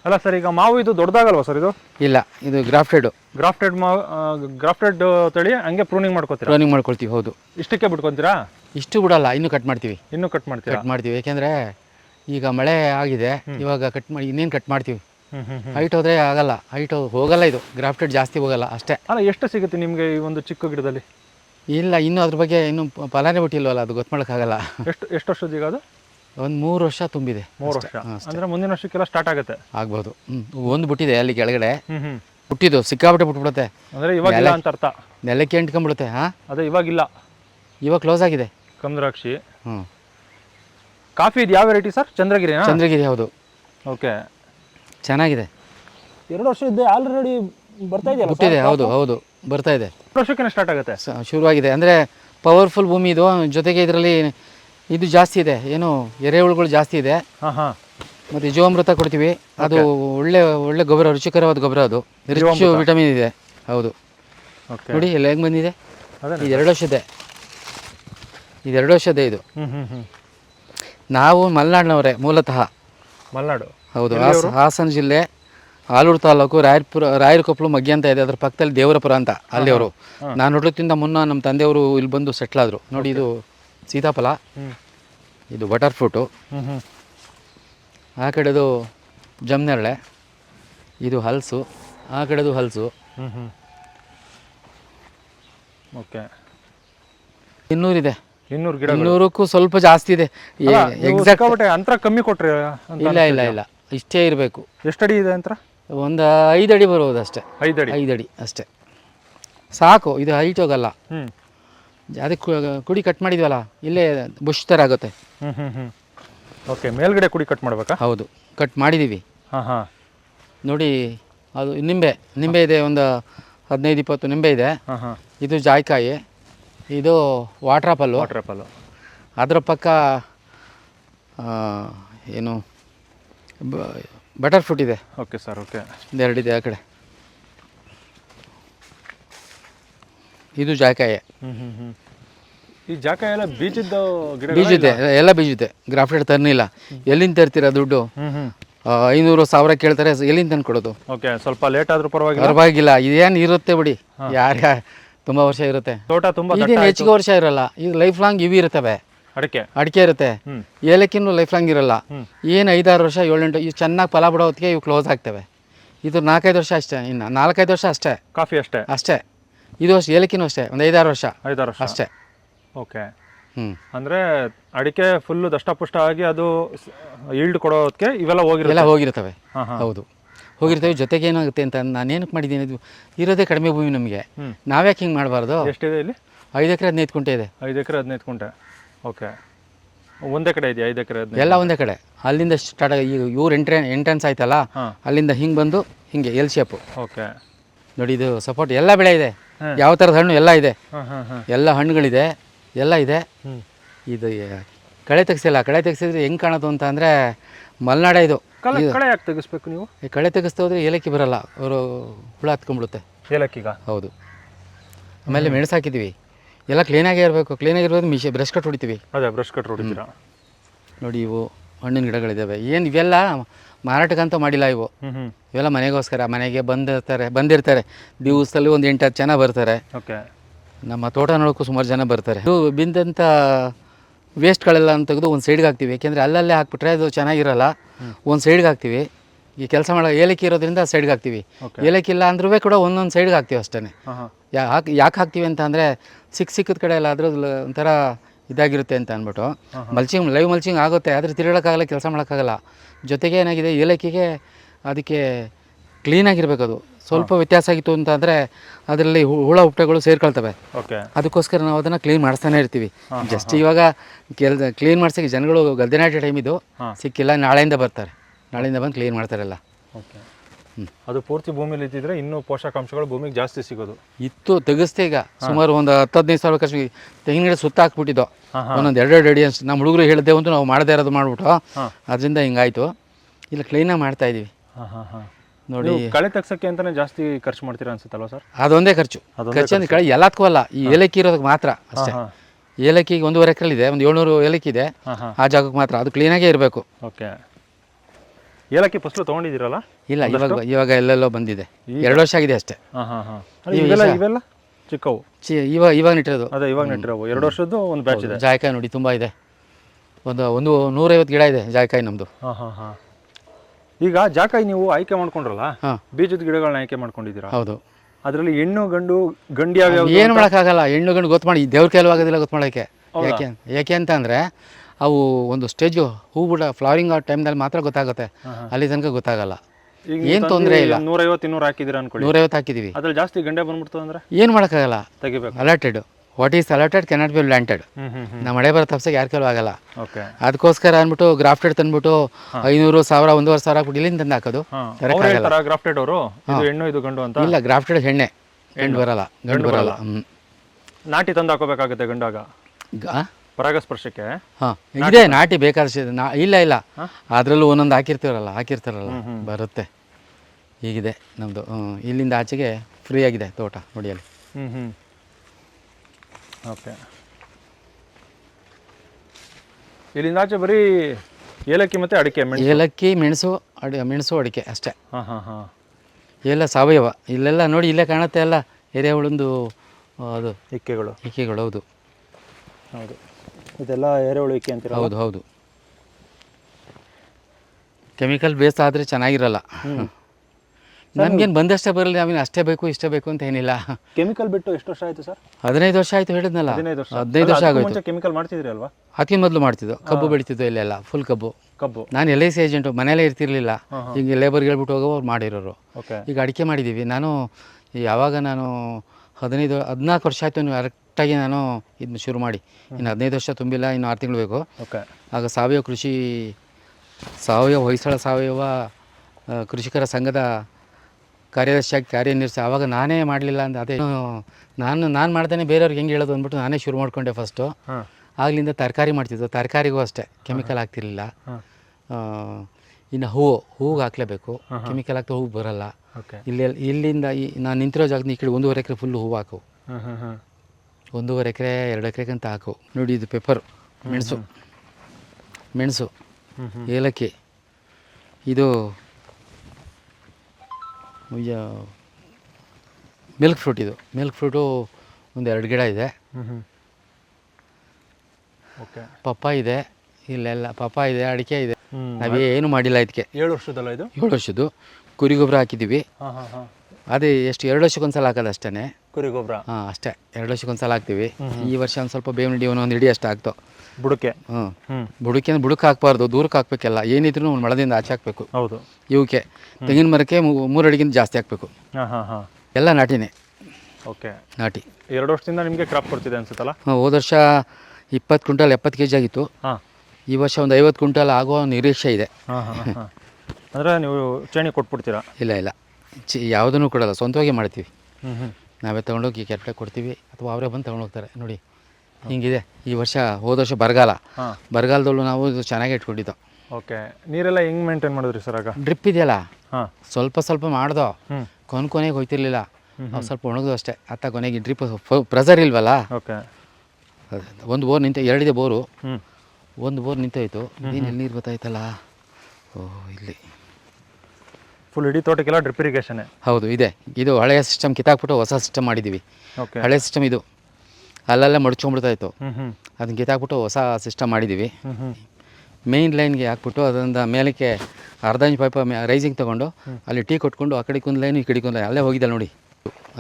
ಅಲ್ಲ ಸರ್ ಈಗ ಮಾವು ಇದು ದೊಡ್ಡದಾಗಲ್ವಾ ಸರ್ ಇದು? ಇಲ್ಲ ಇದು ಗ್ರಾಫ್ಟೆಡು. ಗ್ರಾಫ್ಟೆಡ್ ಮಾವು ಗ್ರಾಫ್ಟೆಡ್ ತಳಿ ಹಂಗೆ ಪ್ರೂನಿಂಗ್ ಮಾಡ್ಕೋತೀರಾ? ಪ್ರೂನಿಂಗ್ ಮಾಡ್ಕೊಳ್ತೀವಿ ಹೌದು. ಇಷ್ಟಕ್ಕೆ ಬಿಟ್ಕೊತೀರಾ? ಇಷ್ಟು ಬಿಡಲ್ಲ ಇನ್ನೂ ಕಟ್ ಮಾಡ್ತೀವಿ. ಇನ್ನೂ ಕಟ್ ಮಾಡ್ತೀವಿ ಕಟ್ ಮಾಡ್ತೀವಿ ಯಾಕೆಂದರೆ ಈಗ ಮಳೆ ಆಗಿದೆ ಇವಾಗ ಕಟ್ ಮಾಡಿ ಇನ್ನೇನು ಕಟ್ ಮಾಡ್ತೀವಿ? ಹೈಟ್ ಹೋದ್ರೆ ಆಗಲ್ಲ. ಹೈಟ್ ಹೋಗಲ್ಲ ಇದು. ಗ್ರಾಫ್ಟೆಡ್ ಜಾಸ್ತಿ ಹೋಗಲ್ಲ ಅಷ್ಟೇ. ಅಲ್ಲ ಎಷ್ಟು ಸಿಗುತ್ತೆ ನಿಮಗೆ ಈ ಒಂದು ಚಿಕ್ಕ ಗಿಡದಲ್ಲಿ? ಇಲ್ಲ ಇನ್ನೂ ಅದ್ರ ಬಗ್ಗೆ ಇನ್ನೂ ಫಲಾನೇ ಬಿಟ್ಟಿಲ್ವಲ್ಲ ಅದು ಗೊತ್ತು ಮಾಡೋಕ್ಕಾಗಲ್ಲ ಎಷ್ಟು ಎಷ್ಟು ವರ್ಷದ ಈಗ ಅದು? ಒಂದು ಮೂರು ವರ್ಷ ತುಂಬಿದೆ. ಮೂರು ವರ್ಷ. ಅಂದ್ರೆ ಮುಂದಿನ ವರ್ಷಕ್ಕೆಲ್ಲ ಸ್ಟಾರ್ಟ್ ಆಗುತ್ತೆ. ಆಗ್ಬೋದು. ಒಂದು ಬಿಟ್ಟಿದೆ ಅಲ್ಲಿ ಕೆಳಗಡೆ. ಹುಟ್ಟಿದ್ದು ಸಿಕ್ಕಾಬಿಟ್ಟೆ ಬಿಟ್ಬಿಡುತ್ತೆ. ಅಂದ್ರೆ ಇವಾಗಿಲ್ಲ ಅಂತ ಅರ್ಥ. ನೆಲಕ್ಕೆ ಅಂಟ್ಕೊಂಡ್ಬಿಡುತ್ತೆ ಹಾಂ? ಅದೇ ಇವಾಗಿಲ್ಲ ಇವಾಗ ಕ್ಲೋಸ್ ಆಗಿದೆ. ಕಂದ್ರಾಕ್ಷಿ ಹ್ಞೂ ಕಾಫಿ ಇದು ಯಾವ ವೆರೈಟಿ ಸರ್? ಚಂದ್ರಗಿರಿನಾ? ಚಂದ್ರಗಿರಿ ಹೌದು. ಓಕೆ ಚೆನ್ನಾಗಿದೆ. ಎರಡು ವರ್ಷ ಇದ್ದೆ ಆಲ್ರೆಡಿ ಬರ್ತಾ ಇದೆ ಹುಟ್ಟಿದೆ ಹೌದು ಹೌದು ಬರ್ತಾ ಇದೆ. ಎರಡು ವರ್ಷಕ್ಕೆ ಸ್ಟಾರ್ಟ್ ಆಗುತ್ತೆ? ಸ- ಶುರುವಾಗಿದೆ. ಅಂದರೆ ಪವರ್ಫುಲ್ ಭೂಮಿ ಇದು. ಜೊತೆಗೆ ಇದರಲ್ಲಿ ಇದು ಜಾಸ್ತಿ ಇದೆ. ಏನು ಎರೆಹುಳುಗಳು ಜಾಸ್ತಿ ಇದೆ. ಹಾಂ ಹಾಂ. ಮತ್ತು ಜೀವಾಮೃತ ಕೊಡ್ತೀವಿ. ಅದು ಒಳ್ಳೆ ಒಳ್ಳೆ ಗೊಬ್ಬರ ರುಚಿಕರವಾದ ಗೊಬ್ಬರ ಅದು. ರಿಚ್ ವಿಟಮಿನ್ ಇದೆ. ಹೌದು. ಓಕೆ ನೋಡಿ ಎಲ್ಲ ಹೆಂಗೆ ಬಂದಿದೆ? ಅದೇ ಇದು ಎರಡು ವರ್ಷದ್ದೇ. ಇದು ಎರಡು ವರ್ಷದ್ದೇ ಇದು. ಹ್ಞೂ ಹ್ಞೂ ಹ್ಞೂ ನಾವು ಮಲೆನಾಡಿನವರೇ ಮೂಲತಃ. ಮಲೆನಾಡು. ಹೌದು ಹಾಸ ಹಾಸನ ಜಿಲ್ಲೆ ಆಲೂರು ತಾಲೂಕು ರಾಯರ್ಪುರ ರಾಯರಕೊಪ್ಪಲು ಮಗ್ಗಿ ಅಂತ ಇದೆ ಅದ್ರ ಪಕ್ಕದಲ್ಲಿ ದೇವರಪುರ ಅಂತ ಅಲ್ಲಿ ಅವರು ನಾನು ನೋಡ್ಲಿಕ್ಕಿಂತ ಮುನ್ನ ನಮ್ಮ ತಂದೆಯವರು ಇಲ್ಲಿ ಬಂದು ಸೆಟ್ಲ್ ಆದರು. ನೋಡಿ ಇದು ಸೀತಾಫಲ. ಇದು ಬಟರ್ ಫ್ರೂಟು ಹ್ಞೂ ಹ್ಞೂ ಆ ಕಡೆದು ಜಮ್ನೆರಳೆ. ಇದು ಹಲಸು. ಆ ಕಡೆದು ಹಲಸು. ಹ್ಞೂ ಹ್ಞೂ ಓಕೆ ಇನ್ನೂರಿದೆ. ಇನ್ನೂರು ಗಿಡ ಇನ್ನೂರಕ್ಕೂ ಸ್ವಲ್ಪ ಜಾಸ್ತಿ ಇದೆ. ಎಕ್ಸಾಕ್ಟ್ ಸಿಕ್ಕಾಪಟ್ಟೆ ಅಂತರ ಕಮ್ಮಿ ಕೊಟ್ರಿ ಅಂತ ಇಲ್ಲ ಇಲ್ಲ ಇಲ್ಲ. ಇಷ್ಟೇ ಇರಬೇಕು. ಎಷ್ಟಡಿ ಇದೆ ಅಂತ ಒಂದು ಐದು ಅಡಿ ಬರ್ಬೋದು ಅಷ್ಟೇ. ಐದು ಅಡಿ. ಐದು ಅಡಿ ಅಷ್ಟೇ. ಸಾಕು ಇದು ಹೈಟ್ ಹೋಗಲ್ಲ. ಹ್ಞೂ ಅದಕ್ಕೆ ಕುಡಿ ಕಟ್ ಮಾಡಿದ್ವಲ್ಲ ಇಲ್ಲೇ ಬುಷ್ ಥರ ಆಗುತ್ತೆ. ಹ್ಞೂ ಹ್ಞೂ ಹ್ಞೂ ಓಕೆ ಮೇಲ್ಗಡೆ ಕುಡಿ ಕಟ್ ಮಾಡ್ಬೇಕಾ? ಹೌದು ಕಟ್ ಮಾಡಿದ್ದೀವಿ ಹಾಂ ಹಾಂ. ನೋಡಿ ಅದು ನಿಂಬೆ ನಿಂಬೆ ಇದೆ ಒಂದು ಹದಿನೈದು ಇಪ್ಪತ್ತು ನಿಂಬೆ ಇದೆ. ಹಾಂ ಹಾಂ. ಇದು ಜಾಯ್ಕಾಯಿ ಇದು ವಾಟ್ರಾಪಲ್ಲು ವಾಟ್ರಾಪಲ್ಲು ಅದರ ಪಕ್ಕ ಏನು? ಬಟರ್ ಫ್ರೂಟ್ ಇದೆ. ಓಕೆ ಸರ್ ಓಕೆ ಎರಡಿದೆ ಆ ಕಡೆ. ಇದು ಜಾಕಾಯ ಹ್ಞೂ ಹ್ಞೂ ಈ ಜಾಕ ಎಲ್ಲ ಬೀಜ ಇದೆ ಬೀಜಿದೆ ಎಲ್ಲ ಬೀಜಿದೆ ಗ್ರಾಫ್ಟೆಡ್ ತರನಿಲ್ಲ. ಎಲ್ಲಿಂದ ತರ್ತೀರಾ ದುಡ್ಡು? ಐನೂರು ಸಾವಿರ ಕೇಳ್ತಾರೆ ಎಲ್ಲಿಂದ ತಂದು ಕೊಡೋದು? ಓಕೆ ಸ್ವಲ್ಪ ಲೇಟ್ ಆದ್ರೂ ಪರವಾಗಿಲ್ಲ? ಪರವಾಗಿಲ್ಲ. ಇದೇನು ಇರುತ್ತೆ ಬಿಡಿ. ಯಾರ ತುಂಬ ವರ್ಷ ಇರುತ್ತೆ. ತೋಟ ತುಂಬ ಇದೇನು ಹೆಚ್ಚಿಗೆ ವರ್ಷ ಇರಲ್ಲ. ಇದು ಲೈಫ್ ಲಾಂಗ್ ಇವು ಇರ್ತವೆ ಅಡಿಕೆ? ಅಡಿಕೆ ಇರುತ್ತೆ. ಏಲಕ್ಕಿನೂ ಲೈಫ್ ಲಾಂಗ್ ಇರಲ್ಲ. ಏನು ಐದಾರು ವರ್ಷ ಏಳೆಂಟು ಇವು ಚೆನ್ನಾಗಿ ಫಲ ಬಿಡೋ ಹೊತ್ತಿಗೆ ಇವು ಕ್ಲೋಸ್ ಆಗ್ತವೆ. ಇದು ನಾಲ್ಕೈದು ವರ್ಷ ಅಷ್ಟೇ ಇನ್ನು ನಾಲ್ಕೈದು ವರ್ಷ ಅಷ್ಟೇ. ಕಾಫಿ ಅಷ್ಟೇ? ಅಷ್ಟೇ. ಇದು ವರ್ಷ ಏಲಕ್ಕಿನೂ ಅಷ್ಟೇ ಒಂದು ಐದಾರು ವರ್ಷ. ಐದಾರು ವರ್ಷ? ಅಷ್ಟೇ. ಓಕೆ. ಹ್ಞೂ ಅಂದ್ರೆ ಅಡಿಕೆ ಫುಲ್ಲು ದಷ್ಟಪುಷ್ಟ ಆಗಿ ಅದು ಈಲ್ಡ್ ಕೊಡೋದಕ್ಕೆ ಇವೆಲ್ಲ ಹೋಗಿರುತ್ತೆ? ಎಲ್ಲ ಹೋಗಿರ್ತವೆ. ಹೌದು. ಹೋಗಿರ್ತವೆ ಜೊತೆಗೆ ಏನಾಗುತ್ತೆ ಅಂತ ನಾನು ಏನಕ್ಕೆ ಮಾಡಿದ್ದೀನಿ ಇದು ಇರೋದೇ ಕಡಿಮೆ ಭೂಮಿ ನಮಗೆ. ನಾವ್ಯಾಕೆ ಹಿಂಗೆ ಮಾಡಬಾರ್ದು? ಎಷ್ಟಿದೆ ಇಲ್ಲಿ? ಐದು ಎಕರೆ ಹದಿನೈದು ಕುಂಟೆ ಇದೆ. ಐದು ಎಕರೆ ಹದಿನೈದು ಕುಂಟೆ. ಓಕೆ ಒಂದೇ ಕಡೆ ಇದೆಯಾ? ಐದು ಎಕರೆ ಎಲ್ಲ ಒಂದೇ ಕಡೆ. ಅಲ್ಲಿಂದ ಸ್ಟಾರ್ಟ್ ಇವ್ರು ಎಂಟ್ರೆ ಎಂಟ್ರೆನ್ಸ್ ಆಯ್ತಲ್ಲ ಅಲ್ಲಿಂದ ಹಿಂಗೆ ಬಂದು ಹಿಂಗೆ ಎಲ್ ಶೇಪ್ ಓಕೆ ನೋಡಿ ಇದು ಸಪೋರ್ಟ್ ಎಲ್ಲ ಬೆಳೆ ಇದೆ. ಯಾವ ಥರದ ಹಣ್ಣು ಎಲ್ಲ ಇದೆ. ಎಲ್ಲ ಹಣ್ಣುಗಳಿದೆ ಎಲ್ಲ ಇದೆ. ಇದು ಕಳೆ ತೆಗ್ಸಿಲ್ಲ. ಕಳೆ ತೆಗ್ಸಿದ್ರೆ ಹೆಂಗೆ ಕಾಣೋದು ಅಂತ ಅಂದರೆ ಮಲೆನಾಡ ಇದು. ಕಳೆ ಯಾಕೆ ತೆಗಿಸ್ಬೇಕು ನೀವು? ಈ ಕಳೆ ತೆಗಿಸ್ತಾ ಹೋದ್ರೆ ಏಲಕ್ಕಿ ಬರಲ್ಲ. ಅವರು ಹುಳ ಹತ್ಕೊಂಡ್ಬಿಡುತ್ತೆ. ಏಲಕ್ಕಿಗ? ಹೌದು. ಆಮೇಲೆ ಮೆಣಸು ಹಾಕಿದ್ದೀವಿ. ಎಲ್ಲ ಕ್ಲೀನಾಗೇ ಇರಬೇಕು. ಕ್ಲೀನಾಗಿರ್ಬೋದು ಮಿಷಿ ಬ್ರಷ್ ಕಟ್ ಹೊಡಿತೀವಿ. ಅದೇ ಬ್ರಷ್ ಕಟ್ ಹೊಡಿತೀರಾ? ನೋಡಿ ಇವು ಹಣ್ಣಿನ ಗಿಡಗಳಿದ್ದಾವೆ ಏನು ಇವೆಲ್ಲ ಮಾರಾಟಕ್ಕಂತ ಮಾಡಿಲ್ಲ ಇವು. ಇವೆಲ್ಲ ಮನೆಗೋಸ್ಕರ ಮನೆಗೆ ಬಂದಿರ್ತಾರೆ ಬಂದಿರ್ತಾರೆ. ದಿವಸದಲ್ಲಿ ಒಂದು ಎಂಟು ಹತ್ತು ಜನ ಬರ್ತಾರೆ. ಓಕೆ. ನಮ್ಮ ತೋಟ ನೋಡೋಕ್ಕೂ ಸುಮಾರು ಜನ ಬರ್ತಾರೆ. ಇದು ಬಿಂದಂಥ ವೇಸ್ಟ್ಗಳೆಲ್ಲ ಅಂತ ತೆಗೆದು ಒಂದು ಸೈಡ್ಗೆ ಹಾಕ್ತೀವಿ. ಏಕೆಂದರೆ ಅಲ್ಲಲ್ಲೇ ಹಾಕ್ಬಿಟ್ರೆ ಅದು ಚೆನ್ನಾಗಿರಲ್ಲ. ಒಂದು ಸೈಡ್ಗೆ ಹಾಕ್ತೀವಿ. ಈ ಕೆಲಸ ಮಾಡೋ ಏಲಕ್ಕಿ ಇರೋದ್ರಿಂದ ಸೈಡ್ಗೆ ಹಾಕ್ತೀವಿ. ಏಲಕ್ಕಿ ಇಲ್ಲ ಅಂದ್ರೂ ಕೂಡ ಒಂದೊಂದು ಸೈಡ್ಗೆ ಹಾಕ್ತೀವಿ ಅಷ್ಟೇ ಹಾಂ ಹಾಕಿ ಯಾಕೆ ಯಾಕೆ ಹಾಕ್ತೀವಿ ಅಂತ ಅಂದರೆ ಸಿಕ್ಕ ಸಿಕ್ಕದ ಕಡೆ ಎಲ್ಲ ಅದ್ರ ಒಂಥರ ಇದಾಗಿರುತ್ತೆ ಅಂತ ಅಂದ್ಬಿಟ್ಟು ಮಲ್ಚಿಂಗ್ ಲೈವ್ ಮಲ್ಚಿಂಗ್ ಆಗುತ್ತೆ ಆದರೆ ತಿರುಗಕ್ಕಾಗಲ್ಲ ಕೆಲಸ ಮಾಡೋಕ್ಕಾಗಲ್ಲ. ಜೊತೆಗೆ ಏನಾಗಿದೆ ಏಲಕ್ಕಿಗೆ ಅದಕ್ಕೆ ಕ್ಲೀನಾಗಿರ್ಬೇಕು ಅದು. ಸ್ವಲ್ಪ ವ್ಯತ್ಯಾಸ ಆಗಿತ್ತು ಅಂತ ಅಂದರೆ ಅದರಲ್ಲಿ ಹು- ಹುಳ ಹುಪ್ಪಟೆಗಳು ಸೇರ್ಕೊಳ್ತವೆ. ಓಕೆ. ಅದಕ್ಕೋಸ್ಕರ ನಾವು ಅದನ್ನು ಕ್ಲೀನ್ ಮಾಡಿಸ್ತಾನೆ ಇರ್ತೀವಿ. ಜಸ್ಟ್ ಇವಾಗ ಕೆಲ್ ಕ್ಲೀನ್ ಮಾಡಿಸೋಕೆ ಜನಗಳು ಗದ್ದೆನಾಟ ಟೈಮ್ ಇದು ಸಿಕ್ಕಿಲ್ಲ ನಾಳೆಯಿಂದ ಬರ್ತಾರೆ. ನಾಳೆಯಿಂದ ಬಂದು ಕ್ಲೀನ್ ಮಾಡ್ತಾರೆಲ್ಲ. ಓಕೆ. ಅದು ಪೂರ್ತಿ ಭೂಮಿಲಿ ಇದ್ದಿದ್ರೆ ಇನ್ನೂ ಪೋಷಕಾಂಶಗಳು ಭೂಮಿಗೆ ಜಾಸ್ತಿ ಸಿಗೋದು. ಇತ್ತು ತೆಗಿಸ್ತೆ ಈಗ. ಸುಮಾರು ಒಂದು ಹತ್ತು ಹದಿನೈದು ಸಾವಿರ ಖರ್ಚು ತೆಂಗಿನ ಗಿಡ ಸುತ್ತ ಹಾಕ್ಬಿಟ್ಟಿದ್ದು. ಒಂದೊಂದು ಎರಡು ಎರಡು ಅಡಿ ಅಷ್ಟು ನಮ್ಮ ಹುಡುಗರು ಹೇಳಿದೆ ಅಂತ ನಾವು ಮಾಡದೇ ಇರೋದು ಮಾಡ್ಬಿಟ್ಟು. ಅದರಿಂದ ಹಿಂಗಾಯ್ತು. ಇಲ್ಲ ಕ್ಲೀನಾಗಿ ಮಾಡ್ತಾ ಹಾಂ ನೋಡಿ. ಕಳೆ ತೆಗ್ಸಕ್ಕೆ ಅಂತಾನೆ ಜಾಸ್ತಿ ಖರ್ಚು ಮಾಡ್ತೀರಾ ಅನ್ಸುತ್ತಲ್ವ ಸರ್? ಅದೊಂದೇ ಖರ್ಚು. ಖರ್ಚು ಅಂದ್ರೆ ಕಳೆ ಎಲ್ಲದಕ್ಕೂ ಅಲ್ಲ ಈ ಏಲಕ್ಕಿ ಇರೋದಕ್ಕೆ ಮಾತ್ರ ಅಷ್ಟೇ. ಏಲಕ್ಕಿ ಏಲಕ್ಕಿಗೆ ಒಂದೂವರೆ ಇದೆ ಒಂದು ಏಳ್ನೂರು ಏಲಕ್ಕಿ ಇದೆ. ಆ ಜಾಗಕ್ಕೆ ಮಾತ್ರ. ಅದು ಕ್ಲೀನಾಗೇ ಇರಬೇಕು. ಓಕೆ. ಏಲಕ್ಕಿ ಫಸಲು ತೊಗೊಂಡಿದ್ದೀರಲ್ಲ? ಇಲ್ಲ ಇವಾಗ ಇವಾಗ ಎಲ್ಲೆಲ್ಲೋ ಬಂದಿದೆ. ಎರಡು ವರ್ಷ ಆಗಿದೆ ಅಷ್ಟೇ. ಇವೆಲ್ಲ ಇವೆಲ್ಲ? ಚಿಕ್ಕವು. ಚಿ ಇವಾಗ ಇವಾಗ ನೆಟ್ಟಿರೋದು. ಅದೇ ಇವಾಗ ನೆಟ್ಟಿರೋವು. ಎರಡು ವರ್ಷದ್ದು ಒಂದು ಬ್ಯಾಚ್ ಇದೆ. ಜಾಯಕಾಯಿ ನೋಡಿ ತುಂಬ ಇದೆ. ಒಂದು ಒಂದು ನೂರೈವತ್ತು ಗಿಡ ಇದೆ ಜಾಯಕಾಯಿ ನಮ್ಮದು ಹಾಂ ಹಾಂ ಹಾಂ. ಈಗ ಜಾಕಾಯಿ ನೀವು ಆಯ್ಕೆ ಮಾಡ್ಕೊಂಡ್ರಲ್ಲ ಬೀಜದ ಗಿಡಗಳನ್ನ ಆಯ್ಕೆ ಮಾಡ್ಕೊಂಡಿದ್ದೀರಾ? ಹೌದು. ಅದರಲ್ಲಿ ಹೆಣ್ಣು ಗಂಡು ಗಂಡಿ ಏನು ಮಾಡೋಕ್ಕಾಗಲ್ಲ ಹೆಣ್ಣು ಗಂಡು ಗೊತ್ತು ಮಾಡಿ ದೇವ್ರ ಕೈಲೂ ಆಗೋದಿಲ್ಲ ಗೊತ್ತು ಮಾಡೋಕ್ಕೆ. ಯಾಕೆ ಯಾಕೆ ಅಂತ ಅಂದರೆ ಅವು ಒಂದು ಸ್ಟೇಜು ಹೂ ಬಿಡ ಫ್ಲವರಿಂಗ್ ಆ ಟೈಮ್ನಲ್ಲಿ ಮಾತ್ರ ಗೊತ್ತಾಗುತ್ತೆ. ಅಲ್ಲಿ ತನಕ ಗೊತ್ತಾಗಲ್ಲ. ಏನ್ ತೊಂದ್ರೆ ಇಲ್ಲ. ನೂರೈವತ್ತು ಇನ್ನೂರು ಹಾಕಿದ್ದೀರಾ ಅನ್ಕೊಳ್ಳಿ. ನೂರೈವತ್ತು ಹಾಕಿದ್ದೀವಿ. ಅದ್ರಲ್ಲಿ ಜಾಸ್ತಿ ಗಂಡೆ ಬಂದ್ಬಿಡ್ತು ಅಂದ್ರೆ? ಏನು ಮಾಡೋಕ್ಕಾಗಲ್ಲ. ತೆಗಿಬೇಕು. Alerted what is alerted cannot be planted ನಮ್ಮ ಮಳೆ ಬರೋ ತಪ್ಸಕ್ಕೆ ಯಾರ ಕೆಲವು ಆಗಲ್ಲ. ಅದಕ್ಕೋಸ್ಕರ ಅಂದ್ಬಿಟ್ಟು ಗ್ರಾಫ್ಟೆಡ್ ತಂದ್ಬಿಟ್ಟು ಐನೂರು ಸಾವಿರ ಒಂದೂವರೆ ಸಾವಿರ ಹಾಕ್ಬಿಟ್ಟು ಇಲ್ಲಿಂದ ತಂದು ಹಾಕೋದು ಗ್ರಾಫ್ಟೆಡ್ ಅವರು ಇದು ಹೆಣ್ಣು ಇದು ಗಂಡು ಅಂತ? ಇಲ್ಲ ಗ್ರಾಫ್ಟೆಡ್ ಹೆಣ್ಣೆ. ಹೆಣ್ಣು. ಬರಲ್ಲ. ಗಂಡು ಬರಲ್ಲ. ನಾಟಿ ತಂದು ಹಾಕೋಬೇಕಾಗುತ್ತೆ ಗಂಡಾಗ? ಪರಾಗಸ್ಪರ್ಶಕ್ಕೆ? ಹಾಂ ಇದೆ ನಾಟಿ ಬೇಕಾದಷ್ಟು ನಾ ಇಲ್ಲ ಇಲ್ಲ. ಅದರಲ್ಲೂ ಒಂದೊಂದು ಹಾಕಿರ್ತೀವಲ್ಲ ಹಾಕಿರ್ತಾರಲ್ಲ. ಬರುತ್ತೆ. ಹೀಗಿದೆ ನಮ್ಮದು ಇಲ್ಲಿಂದ ಆಚೆಗೆ ಫ್ರೀ ಆಗಿದೆ ತೋಟ ನೋಡಿ ಹ್ಞೂ ಹ್ಞೂ ಓಕೆ. ಇಲ್ಲಿಂದ ಆಚೆ ಬರೀ ಏಲಕ್ಕಿ ಮತ್ತು ಅಡಿಕೆ ಏಲಕ್ಕಿ ಮೆಣಸು ಅಡಿ ಮೆಣಸು ಅಡಿಕೆ ಅಷ್ಟೇ. ಹಾಂ ಹಾಂ ಹಾಂ. ಎಲ್ಲ ಸಾವಯವ. ಇಲ್ಲೆಲ್ಲ ನೋಡಿ ಇಲ್ಲೇ ಕಾಣುತ್ತೆ ಎಲ್ಲ ಎರೆಹುಳಂದು ಅದು ಇಕ್ಕೆಗಳು. ಇಕ್ಕೆಗಳು ಹೌದು. ಹೌದು. ಇದೆಲ್ಲ ಎರೆಹುಳಿಕೆ ಅಂತ ಅಂತೀರ ಹೌದು ಹೌದು. ಕೆಮಿಕಲ್ ಬೇಸ್ ಆದರೆ ಚೆನ್ನಾಗಿರಲ್ಲ. ನಮಗೇನು ಬಂದಷ್ಟೇ ಬರಲಿ ನಮಗೆ ಅಷ್ಟೇ ಬೇಕು ಇಷ್ಟೇ ಬೇಕು ಅಂತ ಏನಿಲ್ಲ. ಕೆಮಿಕಲ್ ಬಿಟ್ಟು ಎಷ್ಟು ವರ್ಷ ಆಯ್ತು ಸರ್? ಹದಿನೈದು ವರ್ಷ ಆಯಿತು ಹೇಳಿದ್ನಲ್ಲ. ಹದಿನೈದು ವರ್ಷ. ಹದಿನೈದು ವರ್ಷ ಆಗೋಯ್ತು. ಕೆಮಿಕಲ್ ಮಾಡ್ತಿದ್ರಿ ಅಲ್ವಾ? ಅದಕ್ಕೆ ಮೊದಲು ಮಾಡ್ತಿದ್ದು. ಕಬ್ಬು ಬೆಳಿತಿದ್ದು ಇಲ್ಲೆಲ್ಲ ಫುಲ್ ಕಬ್ಬು. ಕಬ್ಬು. ನಾನು ಎಲ್ ಐ ಸಿ ಏಜೆಂಟು ಮನೇಲೇ ಇರ್ತಿರ್ಲಿಲ್ಲ. ಈಗ ಲೇಬರ್ಗೆ ಹೇಳ್ಬಿಟ್ಟು ಹೋಗೋ ಅವ್ರು ಮಾಡಿರೋರು. ಓಕೆ ಈಗ ಅಡಿಕೆ ಮಾಡಿದ್ದೀವಿ ನಾನು ಯಾವಾಗ ನಾನು ಹದಿನೈದು ಹದಿನಾಲ್ಕು ವರ್ಷ ಆಯಿತು ಕರೆಕ್ಟಾಗಿ ನಾನು ಇದನ್ನ ಶುರು ಮಾಡಿ. ಇನ್ನು ಹದಿನೈದು ವರ್ಷ ತುಂಬಿಲ್ಲ ಇನ್ನು ಆರು ತಿಂಗಳು ಬೇಕು. ಓಕೆ. ಆಗ ಸಾವಯವ ಕೃಷಿ ಸಾವಯವ ಹೊಯ್ಸಳ ಸಾವಯವ ಕೃಷಿಕರ ಸಂಘದ ಕಾರ್ಯದರ್ಶಿಯಾಗಿ ಕಾರ್ಯನಿರ್ವಹಿಸಿ ಆವಾಗ ನಾನೇ ಮಾಡಲಿಲ್ಲ ಅಂತ ಅದೇ ನಾನು ನಾನು ಮಾಡ್ತೇನೆ ಬೇರೆಯವ್ರಿಗೆ ಹೆಂಗೆ ಹೇಳೋದು ಅಂದ್ಬಿಟ್ಟು ನಾನೇ ಶುರು ಮಾಡಿಕೊಂಡೆ ಫಸ್ಟು ಆಗಲಿಂದ ತರಕಾರಿ ಮಾಡ್ತಿದ್ದು. ತರಕಾರಿಗೂ ಅಷ್ಟೇ ಕೆಮಿಕಲ್ ಹಾಕ್ತಿರ್ಲಿಲ್ಲ ಇನ್ನು ಹೂವು ಹೂವಿಗೆ ಹಾಕ್ಲೇಬೇಕು. ಕೆಮಿಕಲ್ ಹಾಕ್ತಾ ಹೂವು ಬರಲ್ಲ. ಓಕೆ. ಇಲ್ಲಿ ಇಲ್ಲಿಂದ ಈ ನಾನು ನಿಂತಿರೋ ಜಾಗದ ಈ ಕಡೆ ಒಂದೂವರೆ ಎಕರೆ ಫುಲ್ಲು ಹೂವು ಹಾಕು. ಒಂದೂವರೆ ಎಕರೆ ಎರಡು ಎಕರೆಗಂತ ಹಾಕು. ನೋಡಿ ಇದು ಪೆಪ್ಪರು ಮೆಣಸು. ಮೆಣಸು ಏಲಕ್ಕಿ. ಇದು ಮಿಲ್ಕ್ ಫ್ರೂಟ್ ಇದು. ಮಿಲ್ಕ್ ಫ್ರೂಟು ಒಂದು ಎರಡು ಗಿಡ ಇದೆ. ಓಕೆ. ಪಪ್ಪ ಇದೆ. ಇಲ್ಲೆಲ್ಲ ಪಪ್ಪ ಇದೆ ಅಡಿಕೆ ಇದೆ. ನಾವೇನು ಮಾಡಿಲ್ಲ ಇದಕ್ಕೆ. ಏಳು ವರ್ಷದಲ್ಲ ಇದು? ಏಳು ವರ್ಷದ್ದು. ಕುರಿ ಗೊಬ್ಬರ ಹಾಕಿದ್ದೀವಿ. ಅದೇ ಎಷ್ಟು ಎರಡು ವರ್ಷಕ್ಕೊಂದು ಸಲ ಹಾಕೋದು ಅಷ್ಟೇ ಕುರಿ ಗೊಬ್ಬರ. ಹಾಂ ಅಷ್ಟೇ. ಎರಡು ವರ್ಷಕ್ಕೊಂದು ಸಲ ಹಾಕ್ತೀವಿ ಈ ವರ್ಷ ಒಂದು ಸ್ವಲ್ಪ ಬೇವಿನ ಡಿ ಒಂದು ಹಿಡಿ ಅಷ್ಟು ಹಾಕ್ತು ಬುಡಕ್ಕೆ. ಹ್ಞೂ ಬುಡಕೆ ಬುಡಕ್ಕೆ ಬುಡಕ್ಕೆ ಹಾಕಬಾರ್ದು ದೂರಕ್ಕೆ ಹಾಕ್ಬೇಕಲ್ಲ. ಏನಿದ್ರು ಒಂದು ಮಳದಿಂದ ಆಚೆ ಹಾಕಬೇಕು. ಹೌದು. ಇವಕ್ಕೆ ತೆಂಗಿನ ಮರಕ್ಕೆ ಮೂರು ಅಡಿಗಿಂತ ಜಾಸ್ತಿ ಹಾಕಬೇಕು. ಹಾಂ ಹಾಂ ಹಾಂ. ಎಲ್ಲ ನಾಟಿನೇ. ಓಕೆ. ನಾಟಿ. ಎರಡು ವರ್ಷದಿಂದ ನಿಮಗೆ ಕ್ರಾಪ್ ಕೊಡ್ತಿದೆ ಅನ್ಸುತ್ತಲ್ಲ? ಹಾಂ ಹೋದ ವರ್ಷ ಇಪ್ಪತ್ತು ಕ್ವಿಂಟಲ್ ಎಪ್ಪತ್ತು ಕೆ ಜಿ ಆಗಿತ್ತು. ಹಾಂ. ಈ ವರ್ಷ ಒಂದು ಐವತ್ತು ಕ್ವಿಂಟಲ್ ಆಗೋ ನಿರೀಕ್ಷೆ ಇದೆ. ಹಾಂ ಹಾಂ ಹಾಂ. ಅಂದರೆ ನೀವು ಚೇಣಿ ಕೊಟ್ಬಿಡ್ತೀರಾ? ಇಲ್ಲ ಇಲ್ಲ. ಚಿ ಯಾವುದನ್ನು ಕೊಡಲ್ಲ ಸ್ವಂತವಾಗಿ ಮಾಡ್ತೀವಿ. ನಾವೇ ತೊಗೊಂಡೋಗಿ ಕೆಟ್ಟ ಕೊಡ್ತೀವಿ ಅಥವಾ ಅವರೇ ಬಂದು ತೊಗೊಂಡೋಗ್ತಾರೆ ನೋಡಿ ಹಿಂಗಿದೆ. ಈ ವರ್ಷ ಹೋದ ವರ್ಷ ಬರಗಾಲ. ಬರಗಾಲದಲ್ಲೂ ನಾವು ಇದು ಚೆನ್ನಾಗಿ ಇಟ್ಕೊಂಡಿದ್ದು. ಓಕೆ. ನೀರೆಲ್ಲ ಹೆಂಗೆ ಮೇಂಟೈನ್ ಮಾಡಿದ್ರಿ ಸರ್ ಆಗ? ಡ್ರಿಪ್ ಇದೆಯಲ್ಲ? ಹಾಂ. ಸ್ವಲ್ಪ ಸ್ವಲ್ಪ ಮಾಡ್ದೋ ಕೊನ್ ಕೊನೆ ಕೊನೆಗೆ ಹೋಯ್ತಿರ್ಲಿಲ್ಲ. ನಾವು ಸ್ವಲ್ಪ ಒಣಗಿದ್ವು ಅಷ್ಟೇ. ಅತ್ತ ಕೊನೆಗೆ ಡ್ರಿಪ್ ಪ್ರೆಸರ್ ಇಲ್ವಲ್ಲ? ಓಕೆ. ಅದೇ. ಒಂದು ಬೋರ್ ನಿಂತ ಎರಡಿದೆ ಬೋರು. ಒಂದು ಬೋರ್ ನಿಂತೋಯ್ತು. ನೀನು ಎಲ್ಲಿ ನೀರು ಗೊತ್ತಾಯ್ತಲ್ಲ ಓ ಇಲ್ಲಿ. ಫುಲ್ ಇಡೀ ತೋಟಕ್ಕೆಲ್ಲ ಡ್ರಿಪ್ ಇರಿಗೇಷನ್ ಹೌದು ಇದೆ. ಇದು ಹಳೆಯ ಸಿಸ್ಟಮ್ ಕಿತ್ತಾಕ್ಬಿಟ್ಟು ಹೊಸ ಸಿಸ್ಟಮ್ ಮಾಡಿದ್ದೀವಿ ಓಕೆ ಹಳೆ ಸಿಸ್ಟಮ್ ಇದು. ಅಲ್ಲೆಲ್ಲ ಮಡ್ಚ್ಕೊಂಡ್ಬಿಡ್ತಾ ಇತ್ತು. ಹ್ಞೂ ಹ್ಞೂ ಅದನ್ನ ಕಿತ್ತಾಕ್ಬಿಟ್ಟು ಹೊಸ ಸಿಸ್ಟಮ್ ಮಾಡಿದ್ದೀವಿ ಹ್ಞೂ ಹ್ಞೂ ಮೇಯ್ನ್ ಲೈನ್ಗೆ ಹಾಕ್ಬಿಟ್ಟು ಅದರಿಂದ ಮೇಲಕ್ಕೆ ಅರ್ಧ ಇಂಚ್ ಪೈಪ ರೈಸಿಂಗ್ ತೊಗೊಂಡು ಅಲ್ಲಿ ಟೀ ಕೊಟ್ಕೊಂಡು ಆ ಕಡೆಗೆ ಒಂದು ಲೈನ್ ಈ ಕಡೆಗೆ ಒಂದು ಲೈನ್ ಅಲ್ಲೇ ಹೋಗಿದ್ದಲ್ಲ ನೋಡಿ.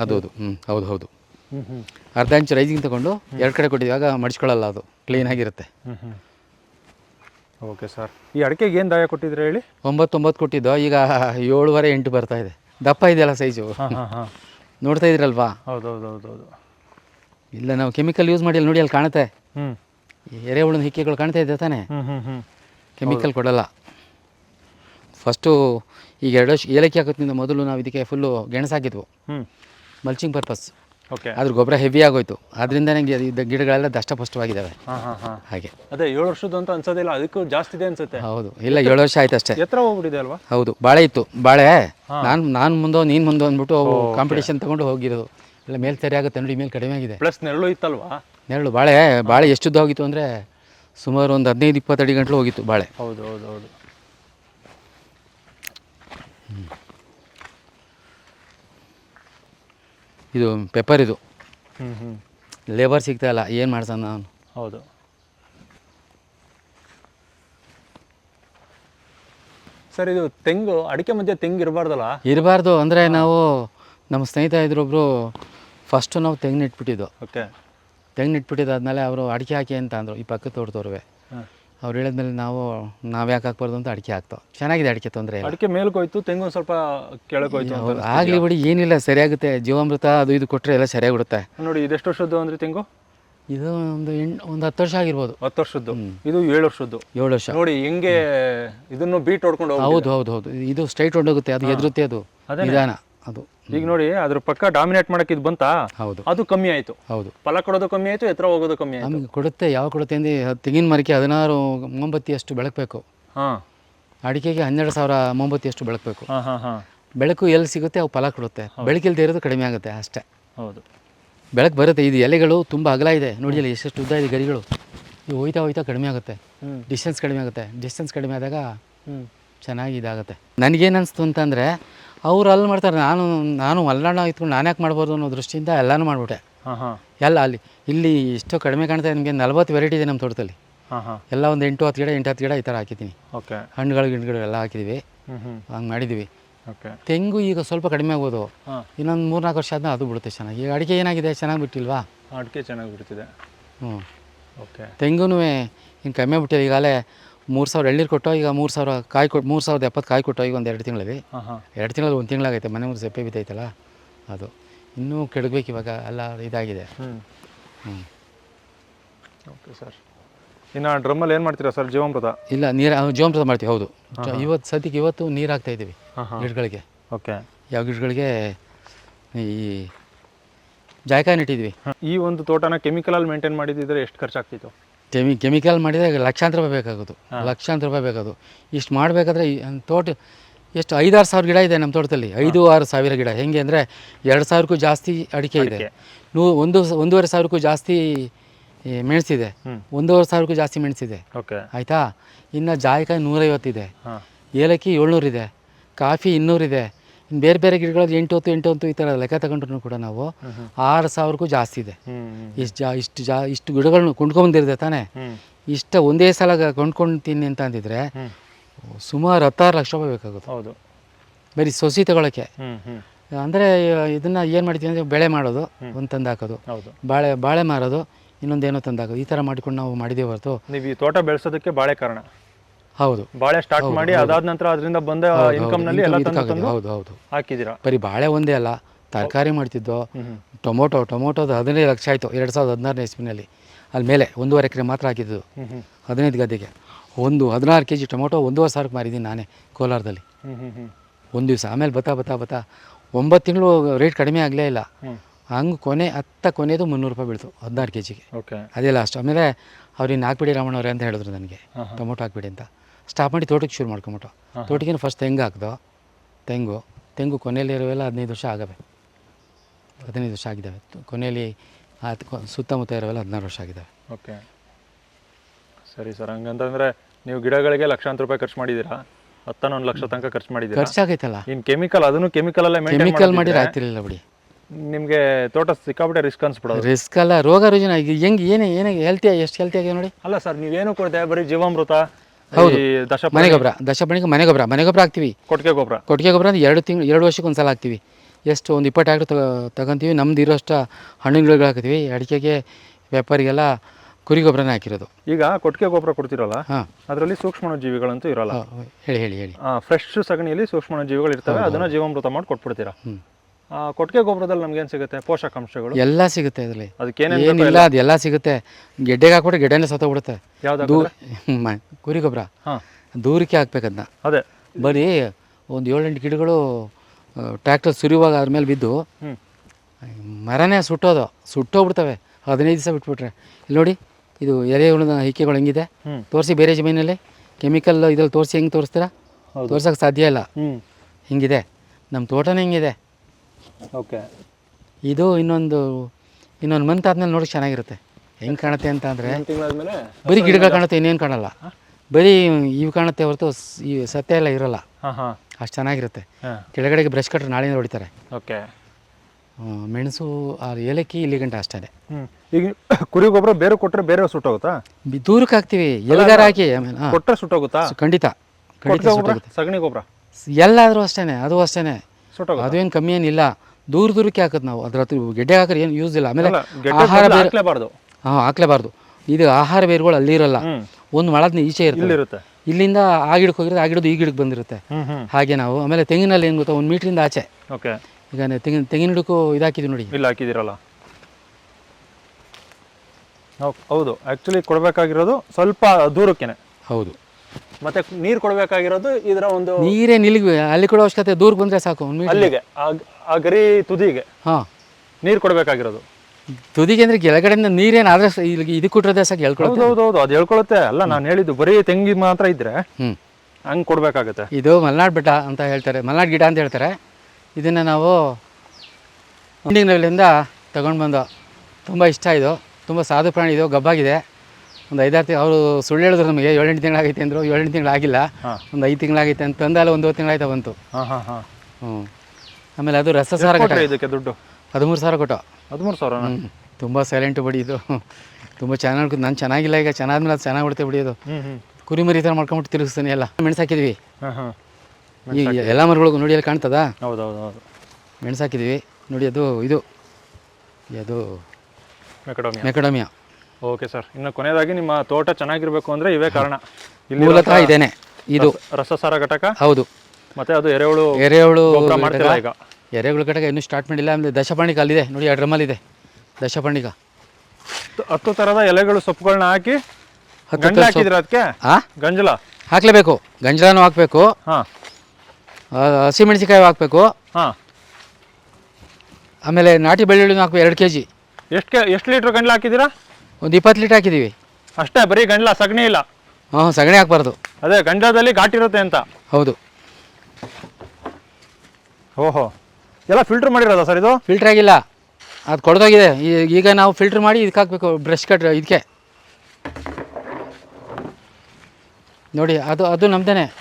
ಅದು ಹೌದು ಹ್ಞೂ ಹೌದು ಹೌದು. ಹ್ಞೂ ಹ್ಞೂ ಅರ್ಧ ಇಂಚ್ ರೈಸಿಂಗ್ ತೊಗೊಂಡು ಎರಡು ಕಡೆ ಕೊಟ್ಟಿದ್ದಾಗ ಮಡಿಸ್ಕೊಳ್ಳಲ್ಲ ಮಡ್ಚ್ಕೊಳ್ಳಲ್ಲ ಅದು. ಕ್ಲೀನಾಗಿರುತ್ತೆ ಹ್ಞೂ ಹ್ಞೂ ಓಕೆ ಸರ್. ಈ ಅಡಿಕೆಗೆ ಏನು ದಾಯ ಕೊಟ್ಟಿದ್ರೆ ಹೇಳಿ? ಒಂಬತ್ತೊಂಬತ್ತು ಒಂಬತ್ತು ಕೊಟ್ಟಿದ್ದು. ಈಗ ಏಳುವರೆ ಎಂಟು ಬರ್ತಾ ಇದೆ. ದಪ್ಪ ಇದೆಯಲ್ಲ ಸೈಜು ಹಾಂ ಹಾಂ ಹಾಂ. ನೋಡ್ತಾ ಇದ್ರಲ್ವಾ? ಹೌದು ಹೌದು ಹೌದು ಹೌದು ಇಲ್ಲ ನಾವು ಕೆಮಿಕಲ್ ಯೂಸ್ ಮಾಡಿಲ್ಲ ನೋಡಿ ಅಲ್ಲಿ ಕಾಣುತ್ತೆ. ಹ್ಞೂ ಎರೆಹುಳಿನ ಹಿಕ್ಕೆಗಳು ಕಾಣ್ತಾ ಇದೆ ತಾನೇ? ಕೆಮಿಕಲ್ ಕೊಡಲ್ಲ. ಫಸ್ಟು ಈಗ ಎರಡು ವರ್ಷ ಏಲಕ್ಕಿ ಹಾಕೋದ್ರಿಂದ ಮೊದಲು ನಾವು ಇದಕ್ಕೆ ಫುಲ್ಲು ಗೆಣಸಾಕಿದ್ವು ಹ್ಞೂ ಮಲ್ಚಿಂಗ್ ಪರ್ಪಸ್ ಓಕೆ ಅದ್ರ ಗೊಬ್ಬರ ಹೆವಿ ಆಗೋಯ್ತು. ಅದರಿಂದ ನನಗೆ ಗಿಡಗಳೆಲ್ಲ ದಷ್ಟಪುಷ್ಟವಾಗಿದ್ದಾವೆ ಹಾಗೆ. ಅದೇ ಏಳು ವರ್ಷದ್ದು ಅಂತ ಅನ್ಸೋದಿಲ್ಲ ಅದಕ್ಕೂ ಜಾಸ್ತಿ ಇದೆ ಅನ್ಸುತ್ತೆ. ಹೌದು. ಇಲ್ಲ ಏಳು ವರ್ಷ ಆಯ್ತು ಅಷ್ಟೇ. ಎತ್ತರ ಹೋಗ್ಬಿಟ್ಟಿದೆ ಅಲ್ವಾ? ಹೌದು. ಬಾಳೆ ಇತ್ತು. ಬಾಳೆ ನಾನು ನಾನು ಮುಂದೋ ನೀನು ಮುಂದೋ ಅಂದ್ಬಿಟ್ಟು ಕಾಂಪಿಟೇಷನ್ ತಗೊಂಡು ಹೋಗಿರೋದು. ಇಲ್ಲ ಮೇಲೆ ಸರಿ ಆಗುತ್ತೆ ನೋಡಿ ಮೇಲೆ ಕಡಿಮೆ ಆಗಿದೆ. ಪ್ಲಸ್ ನೆರಳು ಇತ್ತಲ್ವಾ? ನೆರಳು ಬಾಳೆ ಬಾಳೆ ಎಷ್ಟು ಉದ್ದ ಹೋಗಿತ್ತು ಅಂದರೆ ಸುಮಾರು ಒಂದು ಹದಿನೈದು ಇಪ್ಪತ್ತು ಅಡಿ ಗಂಟಲು ಹೋಗಿತ್ತು ಬಾಳೆ. ಹೌದು ಹೌದು ಹೌದು. ಇದು ಪೆಪ್ಪರ್ ಇದು. ಹ್ಞೂ ಹ್ಞೂ ಲೇಬರ್ ಸಿಗ್ತಾ ಇಲ್ಲ ಏನು ಮಾಡ್ಸೋಣ ನಾನು ಹೌದು. ಸರ್ ಇದು ತೆಂಗು ಅಡಿಕೆ ಮಧ್ಯೆ ತೆಂಗು ಇರಬಾರ್ದಲ್ಲ? ಇರಬಾರ್ದು ಅಂದರೆ ನಾವು ನಮ್ಮ ಸ್ನೇಹಿತ ಇದ್ರೊಬ್ಬರು ಫಸ್ಟು ನಾವು ತೆಂಗಿನ ಇಟ್ಬಿಟ್ಟಿದ್ದು ಓಕೆ. ತೆಂಗಿನ ಇಟ್ಬಿಟ್ಟಿದ್ದಾದ್ಮೇಲೆ ಅವರು ಅಡಿಕೆ ಹಾಕಿ ಅಂತ ಅಂದರು ಈ ಪಕ್ಕದ ತೋಟದವ್ರವೆ. ಹಾಂ. ಅವ್ರು ಹೇಳಿದ್ಮೇಲೆ ನಾವು ನಾವು ಯಾಕೆ ಹಾಕ್ಬಾರ್ದು ಅಂತ ಅಡಿಕೆ ಹಾಕ್ತಾವೆ. ಚೆನ್ನಾಗಿದೆ ಅಡಿಕೆ ತೊಂದರೆ ಇಲ್ಲ. ಅಡಿಕೆ ಮೇಲ್ಕೋಯ್ತು ತೆಂಗು ಒಂದು ಸ್ವಲ್ಪ ಕೆಳಗೋಯ್ತು ಅಂತ ಹೌದು, ಆಗ್ಲಿ ಬಿಡಿ ಏನಿಲ್ಲ ಸರಿಯಾಗುತ್ತೆ. ಜೀವಾಮೃತ ಅದು ಇದು ಕೊಟ್ಟರೆ ಎಲ್ಲ ಸರಿಯಾಗಿಬಿಡುತ್ತೆ. ನೋಡಿ ಇದೆಷ್ಟು ವರ್ಷದ್ದು ಅಂದ್ರೆ ತೆಂಗು? ಇದು ಒಂದು ಎಂಟು ಒಂದು ಹತ್ತು ವರ್ಷ ಆಗಿರ್ಬೋದು. ಹತ್ತು ವರ್ಷದ್ದು. ಇದು ಏಳು ವರ್ಷದ್ದು. ಏಳು ವರ್ಷ. ನೋಡಿ ಹೆಂಗೆ ಇದನ್ನು ಬೀಟ್ ಹೊಡ್ಕೊಂಡು ಹೌದು ಹೌದು ಹೌದು. ಇದು ಸ್ಟ್ರೈಟ್ ಹೊಂಡೋಗುತ್ತೆ ಅದು ಎದುರುತ್ತೆ ಅದು. ನಿಧಾನ. ಅದು. ಈಗ ನೋಡಿ ಅದ್ರ ಪಕ್ಕ ಡಾಮಿನೇಟ್ ಮಾಡಕ್ಕೆ ಇದು ಬಂತಾ? ಹೌದು. ಅದು ಕಮ್ಮಿ ಆಯಿತು. ಹೌದು. ಫಲ ಕೊಡೋದು ಕಮ್ಮಿ ಆಯಿತು ಎತ್ತರ ಹೋಗೋದು ಕಮ್ಮಿ ಆಯಿತು. ನಮಗೆ ಕೊಡುತ್ತೆ ಯಾವ ಕೊಡುತ್ತೆ ಅಂದರೆ ತೆಂಗಿನ ಮರಕ್ಕೆ ಹದಿನಾರು ಮೊಂಬತ್ತಿಯಷ್ಟು ಬೆಳಕಬೇಕು. ಹಾ. ಅಡಿಕೆಗೆ ಹನ್ನೆರಡು ಸಾವಿರ ಮೊಂಬತ್ತಿಯಷ್ಟು ಬೆಳಕಬೇಕು. ಹಾ ಹಾ ಹಾ. ಬೆಳಕು ಎಲ್ಲಿ ಸಿಗುತ್ತೆ ಅವು ಫಲ ಕೊಡುತ್ತೆ. ಬೆಳಕಿಲ್ದೇ ಇರೋದು ಕಡಿಮೆ ಆಗುತ್ತೆ ಅಷ್ಟೇ. ಹೌದು. ಬೆಳಕು ಬರುತ್ತೆ ಇದು ಎಲೆಗಳು ತುಂಬ ಅಗಲ ಇದೆ. ನೋಡಿ ಎಷ್ಟು ಎಷ್ಟೆಷ್ಟು ಉದ್ದ ಇದೆ ಗರಿಗಳು. ಇವು ಹೋಯ್ತಾ ಹೋಯ್ತಾ ಕಡಿಮೆ ಆಗುತ್ತೆ. ಡಿಸ್ಟೆನ್ಸ್ ಕಡಿಮೆ ಆಗುತ್ತೆ. ಡಿಸ್ಟೆನ್ಸ್ ಕಡಿಮೆ ಆದಾಗ ಹ್ಮ್. ಚೆನ್ನಾಗಿ ಇದಾಗುತ್ತೆ. ನನಗೇನು ಅನಿಸ್ತು ಅಂತಂದರೆ ಅವ್ರು ಅಲ್ಲಿ ಮಾಡ್ತಾರೆ. ನಾನು ನಾನು ಮಲ್ನಾಡ ಇತ್ಕೊಂಡು ನಾನು ಯಾಕೆ ಮಾಡ್ಬೋದು ಅನ್ನೋ ದೃಷ್ಟಿಯಿಂದ ಎಲ್ಲನೂ ಮಾಡಿಬಿಟ್ಟೆ. ಎಲ್ಲ ಅಲ್ಲಿ ಇಲ್ಲಿ ಇಷ್ಟು ಕಡಿಮೆ ಕಾಣ್ತಾ ನಿಮಗೆ ನಲ್ವತ್ತು ವೆರೈಟಿ ಇದೆ ನಮ್ಮ ತೋಟದಲ್ಲಿ. ಎಲ್ಲ ಒಂದು ಎಂಟು ಹತ್ತು ಗಿಡ ಎಂಟು ಹತ್ತು ಗಿಡ ಈ ಥರ ಹಾಕಿದ್ದೀನಿ. ಓಕೆ. ಹಣ್ಣುಗಳು ಗಿಡಗಳು ಎಲ್ಲ ಹಾಕಿದ್ದೀವಿ ಹಂಗೆ ಮಾಡಿದ್ದೀವಿ ಓಕೆ. ತೆಂಗು ಈಗ ಸ್ವಲ್ಪ ಕಡಿಮೆ ಆಗ್ಬೋದು ಇನ್ನೊಂದು ಮೂರು ನಾಲ್ಕು ವರ್ಷ ಆದ್ಮೇಲೆ ಅದು ಬಿಡುತ್ತೆ ಚೆನ್ನಾಗಿ. ಈಗ ಅಡಿಕೆ ಏನಾಗಿದೆ? ಚೆನ್ನಾಗಿ ಬಿಟ್ಟಿಲ್ವಾ? ಅಡಿಕೆ ಚೆನ್ನಾಗಿ ಬಿಡ್ತಿದೆ. ಹ್ಞೂ ಓಕೆ. ತೆಂಗೂ ಇನ್ನು ಕಮ್ಮಿ ಬಿಟ್ಟಿದೆ ಈಗಾಗಲೇ ಮೂರು ಸಾವಿರ ಎಳ್ನೀರು ಕೊಟ್ಟು ಈಗ ಮೂರು ಸಾವಿರ ಕಾಯಿ ಕೊಟ್ಟು ಮೂರು ಸಾವಿರದ ಎಪ್ಪತ್ತು ಕಾಯಿ ಕೊಟ್ಟು ಈಗ ಒಂದು ಎರಡು ತಿಂಗಳಲ್ಲಿ. ಎರಡು ತಿಂಗಳಲ್ಲಿ ಒಂದು ತಿಂಗಳಾಗೈತೆ ಮನೆ ಮುಂದೆ ಸೆಪ್ಪೆ ಬಿದ್ದೈತಲ್ಲ ಅದು. ಇನ್ನೂ ಕೆಡಬೇಕು ಇವಾಗ ಎಲ್ಲ ಇದಾಗಿದೆ. ಹ್ಞೂ ಓಕೆ ಸರ್ ಇನ್ನು ಡ್ರಮ್ಮಲ್ಲಿ ಏನು ಮಾಡ್ತೀರಾ ಸರ್ ಜೀವಾಮೃತ? ಇಲ್ಲ ನೀರು ಜೀವಾಮೃತ ಮಾಡ್ತೀವಿ ಹೌದು. ಇವತ್ತು ಸದ್ಯಕ್ಕೆ ಇವತ್ತು ನೀರು ಹಾಕ್ತಾ ಇದ್ದೀವಿ ಗಿಡಗಳಿಗೆ. ಓಕೆ ಯಾವ ಗಿಡಗಳಿಗೆ ಈ ಜಾಯ್ಕಾಯಿ ನೆಟ್ಟಿದ್ವಿ ಈ ಒಂದು ತೋಟನ ಕೆಮಿಕಲಲ್ಲಿ ಮೇಂಟೈನ್ ಮಾಡಿದ್ದಿದ್ರೆ ಎಷ್ಟು ಖರ್ಚಾಗ್ತಿತ್ತು? ಕೆಮಿ ಕೆಮಿಕಲ್ ಮಾಡಿದರೆ ಲಕ್ಷಾಂತರ ರೂಪಾಯಿ ಬೇಕಾಗೋದು. ಲಕ್ಷಾಂತರ ರೂಪಾಯಿ ಬೇಕಾಗೋದು. ಇಷ್ಟು ಮಾಡಬೇಕಾದ್ರೆ ತೋಟ ಎಷ್ಟು ಐದಾರು ಸಾವಿರ ಗಿಡ ಇದೆ ನಮ್ಮ ತೋಟದಲ್ಲಿ. ಐದು ಆರು ಸಾವಿರ ಗಿಡ. ಹೆಂಗೆ ಅಂದರೆ ಎರಡು ಸಾವಿರಕ್ಕೂ ಜಾಸ್ತಿ ಅಡಿಕೆ ಇದೆ. ನೂ ಒಂದು ಒಂದೂವರೆ ಸಾವಿರಕ್ಕೂ ಜಾಸ್ತಿ ಮೆಣಸಿದೆ. ಒಂದೂವರೆ ಸಾವಿರಕ್ಕೂ ಜಾಸ್ತಿ ಮೆಣಸಿದೆ. ಓಕೆ. ಆಯಿತಾ? ಇನ್ನು ಜಾಯಿಕಾಯಿ ನೂರೈವತ್ತಿದೆ ಏಲಕ್ಕಿ ಏಳ್ನೂರಿದೆ. ಕಾಫಿ ಇನ್ನೂರಿದೆ. ಇನ್ನು ಬೇರೆ ಬೇರೆ ಗಿಡಗಳಲ್ಲಿ ಎಂಟು ಹೊತ್ತು ಎಂಟು ಹೊತ್ತು ಈ ಥರ ಲೆಕ್ಕ ತಗೊಂಡ್ರು ಕೂಡ ನಾವು ಆರು ಸಾವಿರಕ್ಕೂ ಜಾಸ್ತಿ ಇದೆ. ಇಷ್ಟು ಜಾ ಇಷ್ಟು ಜಾ ಇಷ್ಟು ಗಿಡಗಳನ್ನ ಕೊಂಡ್ಕೊಂಬಂದಿರಿದೆ ತಾನೇ. ಇಷ್ಟ ಒಂದೇ ಸಲ ಕೊಂಡ್ಕೊಳ್ತೀನಿ ಅಂತ ಅಂದಿದ್ರೆ ಸುಮಾರು ಹತ್ತಾರು ಲಕ್ಷ ರೂಪಾಯಿ ಬೇಕಾಗುತ್ತೆ. ಹೌದು. ಬರೀ ಸೊಸಿ ತಗೊಳಕ್ಕೆ. ಅಂದರೆ ಇದನ್ನು ಏನು ಮಾಡ್ತೀವಿ ಅಂದರೆ ಬೆಳೆ ಮಾಡೋದು ಒಂದು ತಂದು ಹಾಕೋದು ಹೌದು. ಬಾಳೆ ಬಾಳೆ ಮಾರೋದು ಇನ್ನೊಂದೇನೋ ತಂದು ಹಾಕೋದು ಈ ಥರ ಮಾಡ್ಕೊಂಡು ನಾವು ಮಾಡಿದ್ದೇವೆ ಹೊರತು. ನೀವು ಈ ತೋಟ ಬೆಳೆಸೋದಕ್ಕೆ ಬಾಳೆ ಕಾರಣ. ಹೌದು. ಬಾಳೆ ಸ್ಟಾರ್ಟ್ ಮಾಡಿ ಅದಾದ ನಂತರ ಅದರಿಂದ ಬಂದ ಇನ್ಕಮ್ನಲ್ಲಿ ಎಲ್ಲ ತಂದು ತಂದು ಹೌದು ಹೌದು. ಹಾಕಿದ್ದೀರಾ ಬರೀ ಬಾಳೆ ಒಂದೇ ಅಲ್ಲ ತರಕಾರಿ ಮಾಡ್ತಿದ್ದೋ ಟೊಮೊಟೊ ಟೊಮೊಟೊ ಟೊಮೊಟೊದು ಹದಿನೈದು ಲಕ್ಷ ಆಯಿತು ಎರಡು ಸಾವಿರದ ಹದಿನಾರನೇ ಇಸ್ವಿನಲ್ಲಿ ಅಲ್ಲಿ ಮೇಲೆ ಒಂದೂವರೆ ಎಕರೆ ಮಾತ್ರ ಹಾಕಿದ್ದು. ಹದಿನೈದು ಗದ್ದೆಗೆ. ಒಂದು ಹದಿನಾರು ಕೆ ಜಿ ಟೊಮೊಟೊ ಒಂದೂವರೆ ಸಾವಿರಕ್ಕೆ ಮಾರಿದ್ದೀನಿ ನಾನೇ ಕೋಲಾರದಲ್ಲಿ. ಒಂದು ದಿವಸ. ಆಮೇಲೆ ಬತ್ತಾ ಬತ್ತಾ ಬತ್ತಾ. ಒಂಬತ್ತು ತಿಂಗಳು ರೇಟ್ ಕಡಿಮೆ ಆಗಲೇ ಇಲ್ಲ. ಹಂಗೆ ಕೊನೆ ಹತ್ತ ಕೊನೆದು ಮುನ್ನೂರು ರೂಪಾಯಿ ಬೀಳ್ತು ಹದಿನಾರು ಕೆ ಜಿಗೆ ಓಕೆ. ಅದೇ ಲಾಸ್ಟ್ ಆಮೇಲೆ ಅವ್ರಿಗೆ ಹಾಕ್ಬಿಡಿ ರಾಮಣ್ಣವ್ರೆ ಅಂತ ಹೇಳಿದ್ರು ನನಗೆ. ಟೊಮೊಟೊ ಹಾಕ್ಬಿಡಿ ಅಂತ. ಸ್ಟಾಪ್ ಮಾಡಿ ತೋಟಕ್ಕೆ ಶುರು ಮಾಡ್ಕೊಂಬಿಟ್ಟು ತೋಟಕ್ಕೆ ಫಸ್ಟ್ ತೆಂಗು ಹಾಕ್ದು. ತೆಂಗು ತೆಂಗು ಕೊನೆಯಲ್ಲಿ ಇರೋವೆಲ್ಲ ಹದಿನೈದು ವರ್ಷ ಆಗವೆ. ಹದಿನೈದು ವರ್ಷ ಆಗಿದ್ದಾವೆ. ಕೊನೆಯಲ್ಲಿ ಸುತ್ತಮುತ್ತ ಇರೋವೆಲ್ಲ ಹದಿನಾರು ವರ್ಷ ಆಗಿದ್ದಾವೆ. ಓಕೆ. ಸರಿ ಸರ್ ಹಂಗಂತಂದ್ರೆ ನೀವು ಗಿಡಗಳಿಗೆ ಲಕ್ಷಾಂತರ ರೂಪಾಯಿ ಖರ್ಚು ಮಾಡಿದ್ದೀರಾ? ಹತ್ತನೊಂದು ಲಕ್ಷ ತನಕ ಖರ್ಚು ಮಾಡಿದ್ದೀರಾ? ಖರ್ಚಾಗೈತಲ್ಲ ಇನ್ನು ಕೆಮಿಕಲ್ ಅದನ್ನು ಕೆಮಿಕಲ್ ಅಲ್ಲೇ ಕೆಮಿಕಲ್ ಮಾಡಿದ್ರೆ ಆಗ್ತಿರಲಿಲ್ಲ ಬಿಡಿ. ನಿಮಗೆ ತೋಟ ಸಿಕ್ಕಾಬಿಟ್ಟೆ ರಿಸ್ಕ್ ಅನ್ಸ್ಬಿಡೋದು. ರಿಸ್ಕ್ ಅಲ್ಲ ರೋಗ ರುಜಿನ ಈಗ ಹೆಂಗೆ ಏನೇ ಏನೇ ಹೆಲ್ತಿ ಎಷ್ಟು ಹೆಲ್ತಿ ಆಗಿದೆ ನೋಡಿ. ಅಲ್ಲ ಸರ್ ನೀವೇನು ಕೊಡ್ತೇವೆ ಬರೀ ಜೀವಾಮೃತ ಹೌದು. ಮನೆ ಗೊಬ್ಬರ ದಶಪಣಿಗೆ ಮನೆ ಗೊಬ್ಬರ ಮನೆ ಗೊಬ್ಬರ ಹಾಕ್ತೀವಿ. ಕೊಟ್ಟಿಗೆ ಗೊಬ್ಬರ. ಕೊಟ್ಟಿಗೆ ಗೊಬ್ಬರ ಅಂದ್ರೆ ಎರಡು ತಿಂಗಳು ಎರಡು ವರ್ಷಕ್ಕೆ ಒಂದ್ಸಲ ಹಾಕ್ತೀವಿ. ಎಷ್ಟು ಒಂದು ಇಪ್ಪತ್ತು ತಗೋ ತಗೊಂತೀವಿ. ನಮ್ದು ಇರೋಷ್ಟು ಹಣ್ಣಿನ ಗಿಡಗಳು ಹಾಕ್ತೀವಿ. ಅಡಿಕೆಗೆ ವ್ಯಾಪಾರಿಗೆಲ್ಲ ಕುರಿ ಗೊಬ್ಬರನೇ ಹಾಕಿರೋದು. ಈಗ ಕೊಟ್ಟಿಗೆ ಗೊಬ್ಬರ ಕೊಡ್ತಿರಲ್ಲ ಹಾಂ. ಅದರಲ್ಲಿ ಸೂಕ್ಷ್ಮಾಣುಜೀವಿಗಳಂತೂ ಇರಲ್ಲ. ಹೇಳಿ ಹೇಳಿ. ಹೇಳಿ ಫ್ರೆಶ್ ಸಗಣಿಯಲ್ಲಿ ಸೂಕ್ಷ್ಮಾಣುಜೀವಿಗಳು ಇರ್ತವೆ ಅದನ್ನ ಜೀವಾಮೃತ ಮಾಡಿ ಕೊಟ್ಬಿಡ್ತೀರಾ? ಕೊಟ್ಟಿಗೆ ಗೊಬ್ಬರದಲ್ಲಿ ನಮ್ಗೇನು ಏನ್ ಸಿಗುತ್ತೆ? ಪೋಷಕಾಂಶಗಳು? ಎಲ್ಲ ಸಿಗುತ್ತೆ ಅದರಲ್ಲಿ ಅದಕ್ಕೇನೇನು ಏನಿಲ್ಲ ಅದೆಲ್ಲ ಸಿಗುತ್ತೆ. ಗೆಡ್ಡೆಗೆ ಹಾಕ್ಬಿಟ್ಟು ಗೆಡ್ಡೆನೇ ಸತ್ತೋಗ್ಬಿಡುತ್ತೆ. ಯಾವ್ದು ಕುರಿ ಗೊಬ್ಬರ. ಹಾ. ದೂರಕ್ಕೆ ಹಾಕ್ಬೇಕು ಅದನ್ನ ಅದೇ. ಬರೀ ಒಂದು ಏಳೆಂಟು ಗಿಡಗಳು ಟ್ರ್ಯಾಕ್ಟರ್ ಸುರಿಯುವಾಗ ಅದ್ರ ಮೇಲೆ ಬಿದ್ದು ಮರನೇ ಸುಟ್ಟೋದು. ಸುಟ್ಟೋಗ್ಬಿಡ್ತವೆ. ಹದಿನೈದು ದಿವಸ ಬಿಟ್ಬಿಟ್ರೆ. ಇಲ್ಲಿ ನೋಡಿ ಇದು ಎರೆಹುಳದ ಹಿಕ್ಕೆಗಳು ಹೆಂಗಿದೆ? ತೋರಿಸಿ ಬೇರೆ ಜಮೀನಲ್ಲಿ. ಕೆಮಿಕಲ್ ಇದ್ರಲ್ಲಿ ತೋರಿಸಿ ಹೆಂಗೆ ತೋರಿಸ್ತೀರಾ? ತೋರ್ಸೋಕ್ಕೆ ತೋರ್ಸೋಕೆ ಸಾಧ್ಯ ಇಲ್ಲ. ಹಿಂಗಿದೆ. ನಮ್ಮ ತೋಟನೇ ಹಿಂಗಿದೆ. ಓಕೆ ಇದು ಇನ್ನೊಂದು ಇನ್ನೊಂದು ಮಂತ್ ಆದ್ಮೇಲೆ ನೋಡಿ ಚೆನ್ನಾಗಿರುತ್ತೆ. ಹೆಂಗೆ ಕಾಣುತ್ತೆ ಅಂತ ಅಂದರೆ ತಿಂಗಳಾದ್ಮೇಲೆ ಬರೀ ಗಿಡಗಳು ಕಾಣುತ್ತೆ ಇನ್ನೇನು ಕಾಣಲ್ಲ. ಬರೀ ಇವು ಕಾಣುತ್ತೆ ಹೊರತು ಈ ಸತ್ಯ ಎಲ್ಲ ಇರೋಲ್ಲ. ಅಷ್ಟು ಚೆನ್ನಾಗಿರುತ್ತೆ. ಕೆಳಗಡೆಗೆ ಬ್ರಷ್ ಕಟ್ಟರೆ ನಾಳೆ ಹೊಡಿತಾರೆ. ಓಕೆ ಮೆಣಸು ಆ ಏಲಕ್ಕಿ ಇಲ್ಲಿ ಗಂಟೆ ಅಷ್ಟೇ ಈಗ ಕುರಿ ಗೊಬ್ಬರ ಬೇರೆ ಕೊಟ್ಟರೆ ಬೇರೆ ಸುಟ್ಟೋಗುತ್ತಾ? ದೂರಕ್ಕೆ ಹಾಕ್ತೀವಿ. ಎಲ್ಗಾರ ಹಾಕಿ ಆಮೇಲೆ ಕೊಟ್ಟರೆ ಸುಟ್ಟೋಗುತ್ತಾ? ಖಂಡಿತ. ಖಂಡಿತ ಸಗಣಿ ಗೊಬ್ಬರ ಎಲ್ಲಾದರೂ ಅಷ್ಟೇ ಅದು ಅಷ್ಟೇ ಅದೇನು ಕಮ್ಮಿ ಏನಿಲ್ಲ. ದೂರ ದೂರಕ್ಕೆ ಹಾಕೋದು ನಾವು. ಅದ್ರ ಹತ್ರ ಗೆಡ್ಡೆ ಹಾಕಿದ್ರೆ ಏನು ಯೂಸ್ ಇಲ್ಲ. ಆಮೇಲೆ ಆಹಾರ ಬೇರೆ ಹಾಕ್ಲೇಬಾರ್ದು. ಹಾಂ ಹಾಕ್ಲೇಬಾರ್ದು. ಇದು ಆಹಾರ ಬೇರುಗಳು ಅಲ್ಲಿ ಇರಲ್ಲ. ಹ್ಮ್. ಒಂದು ಮಳದ ಈಚೆ ಇರುತ್ತೆ ಇಲ್ಲಿಂದ ಆ ಗಿಡಕ್ಕೆ ಹೋಗಿರೋದು ಆ ಗಿಡದ್ದು ಈ ಗಿಡಕ್ಕೆ ಬಂದಿರುತ್ತೆ. ಹಾಗೆ ನಾವು ಆಮೇಲೆ ತೆಂಗಿನಲ್ಲಿ ಏನು ಗೊತ್ತಾ ಒಂದು ಮೀಟ್ರಿಂದ ಆಚೆ. ಓಕೆ. ಈಗ ತೆಂಗಿನ ತೆಂಗಿನ ಗಿಡಕ್ಕೂ ಇದಾಕಿದ್ವಿ ನೋಡಿ. ಇಲ್ಲ ಹಾಕಿದಿರಲ್ಲ ಹೌದು. ಆಕ್ಚುಲಿ ಕೊಡ್ಬೇಕಾಗಿರೋದು ಸ್ವಲ್ಪ ದೂರಕ್ಕೇನೆ. ಹೌದು. ಮತ್ತೆ ನೀರು ಕೊಡಬೇಕಾಗಿರೋದು ಇದರ ಒಂದು ನೀರೇ ನಿಲ್ಗಿ ಅಲ್ಲಿ ಕೊಡೋ ಅವಶ್ಯಕತೆ ದೂರ್ ಬಂದ್ರೆ ಸಾಕು ಒಂದು ಅಲ್ಲಿಗೆ ಆ- ಆ ಗರಿ ತುದಿಗೆ. ಹಾ. ನೀರು ಕೊಡ್ಬೇಕಾಗಿರೋದು. ತುದಿಗೆ ಅಂದ್ರೆ ಕೆಳಗಡೆಯಿಂದ ನೀರೇನು ಆದ್ರೆ ಸ- ಇಲ್ಲಿ ಇದು ಕೊಟ್ಟಿರೋದೇ ಸಾಕು ಹೇಳ್ಕೊಳುತ್ತೆ. ಹೌದು ಹೌದು ಹೌದು ಅದು ಹೇಳ್ಕೊಳತ್ತೆ. ಅಲ್ಲ ನಾನು ಹೇಳಿದ್ದು ಬರೀ ತೆಂಗಿ ಮಾತ್ರ ಇದ್ರೆ ಹ್ಮ್. ಹಂಗೆ ಕೊಡ್ಬೇಕಾಗತ್ತೆ. ಇದು ಮಲೆನಾಡು ಬೆಟ್ಟ ಅಂತ ಹೇಳ್ತಾರೆ ಮಲೆನಾಡು ಗಿಡ ಅಂತ ಹೇಳ್ತಾರೆ. ಇದನ್ನು ನಾವು ಇಂಡಿಂಗ್ನಲ್ಲಿಂದ ತಗೊಂಡು ಬಂದು ತುಂಬ ಇಷ್ಟ ಇದು ತುಂಬ ಸಾಧು ಪ್ರಾಣಿ ಇದು ಗಬ್ಬಾಗಿದೆ. ಒಂದು ಐದಾರು ತಿಂಗಳು ಅವರು ಸುಳ್ಳು ಹೇಳಿದ್ರು ನಮಗೆ ಏಳೆಂಟು ತಿಂಗಳಾಗೈತೆ ಅಂದರು ಏಳೆಂಟು ತಿಂಗಳಾಗಿಲ್ಲ ಆಗಿಲ್ಲ. ಒಂದು ಐದು ತಿಂಗಳಾಗೈತೆ ಅಂತ ತಂದಲ್ಲ ಒಂದು ತಿಂಗಳಾಯ್ತಾ ಬಂತು. ಹ್ಞೂ. ಆಮೇಲೆ ಅದು ರಸ ಸಾರ ಕೊಟ್ಟ. ಇದಕ್ಕೆ ದುಡ್ಡು? ಹದಿಮೂರು ಸಾವಿರ ಕೊಟ್ಟು. ಹದಿಮೂರು ಸಾವಿರ ಹ್ಞೂ ತುಂಬ ಸೈಲೆಂಟ್ ಬಿಡಿ ಇದು. ತುಂಬ ಚೆನ್ನಾಗಿ ನಾನು ಚೆನ್ನಾಗಿಲ್ಲ ಈಗ ಚೆನ್ನಾದ್ಮೇಲೆ ಅದು ಚೆನ್ನಾಗಿ ಬಿಡುತ್ತೆ ಬಿಡಿ ಅದು ಕುರಿಮರಿ ಹ್ಮ್. ಕುರಿ ಮರಿ ಥರ ಮಾಡ್ಕೊಂಬಿಟ್ಟು ತಿರುಗಿಸ್ತೀನಿ ಎಲ್ಲ. ಮೆಣಸು ಹಾಕಿದ್ವಿ. ಹಾ ಹಾ. ಈ ಎಲ್ಲ ಮರಗಳಿಗೂ ನೋಡಿ ಅಲ್ಲಿ ಕಾಣ್ತದಾ? ಹೌದು ಹೌದು ಹೌದು ಮೆಣಸು ಹಾಕಿದ್ವಿ. ನೋಡಿ ಅದು ಇದು. ಅದು ಮೆಕಡೋಮಿಯಾ ಮೆಕಡಮಿಯಾ ಓಕೆ ಸರ್. ಇನ್ನು ಕೊನೆಯದಾಗಿ ನಿಮ್ಮ ತೋಟ ಚೆನ್ನಾಗಿರ್ಬೇಕು ಅಂದ್ರೆ ಇವೇ ಕಾರಣ. ಇಲ್ಲಿ ಮೂಲತಃ ಇದೇನೆ. ಇದು ರಸಸಾರ ಘಟಕ? ಹೌದು. ಮತ್ತೆ ಅದು ಎರೆಹುಳು ಎರೆಹುಳು ಮಾಡ್ತಿಲ್ಲ ಈಗ. ಎರೆಹುಳು ಘಟಕ ಇನ್ನೂ ಸ್ಟಾರ್ಟ್ ಮಾಡಿಲ್ಲ ಆಮೇಲೆ ದಶಪರ್ಣಿಕ ಅಲ್ಲಿದೆ. ನೋಡಿ ಆ ಡ್ರಮ್ಮಲ್ಲಿ ಇದೆ ಹತ್ತು- ಹತ್ತು ತರದ ಎಲೆಗಳು ಸೊಪ್ಪುಗಳನ್ನ ಹಾಕಿ ಗಂಜಲ ಹಾಕಿದ್ರ ಅದಕ್ಕೆ ಗಂಜಲ? ಹಾಕ್ಲೇಬೇಕು. ಗಂಜಲನೂ ಹಾಕಬೇಕು. ಹಾ. ಹಸಿಮೆಣಸಿಕಾಯಿ ಹಾಕಬೇಕು. ಹಾ. ಆಮೇಲೆ ನಾಟಿ ಬೆಳ್ಳುಳ್ಳಿನೂ ಹಾಕಬೇಕು ಎರಡು ಕೆ ಜಿ ಎಷ್ಟು ಎಷ್ಟು ಲೀಟ್ರ್ ಗಂಜಲ ಹಾಕಿದ್ದೀರಾ? ಒಂದು ಇಪ್ಪತ್ತು ಲೀಟ್ರ್ ಹಾಕಿದ್ದೀವಿ. ಅಷ್ಟೇ ಬರೀ ಗಂಡ್ಲ ಸಗಣಿ ಇಲ್ಲ. ಹಾಂ ಸಗಣಿ ಹಾಕ್ಬಾರ್ದು. ಅದೇ ಗಂಡದಲ್ಲಿ ಘಾಟಿರುತ್ತೆ ಅಂತ. ಹೌದು. ಓಹೋ. ಎಲ್ಲ ಫಿಲ್ಟರ್ ಮಾಡಿರೋದ ಸರ್ ಇದು? ಫಿಲ್ಟ್ರ್ ಆಗಿಲ್ಲ. ಅದು ಕೊಡ್ದೋಗಿದೆ. ಈ- ಈಗ ನಾವು ಫಿಲ್ಟ್ರ್ ಮಾಡಿ ಇದಕ್ಕೆ ಹಾಕಬೇಕು ಬ್ರಷ್ ಕಟ್ ಇದಕ್ಕೆ ನೋಡಿ ಅದು ಅದು ನಮ್ದೇ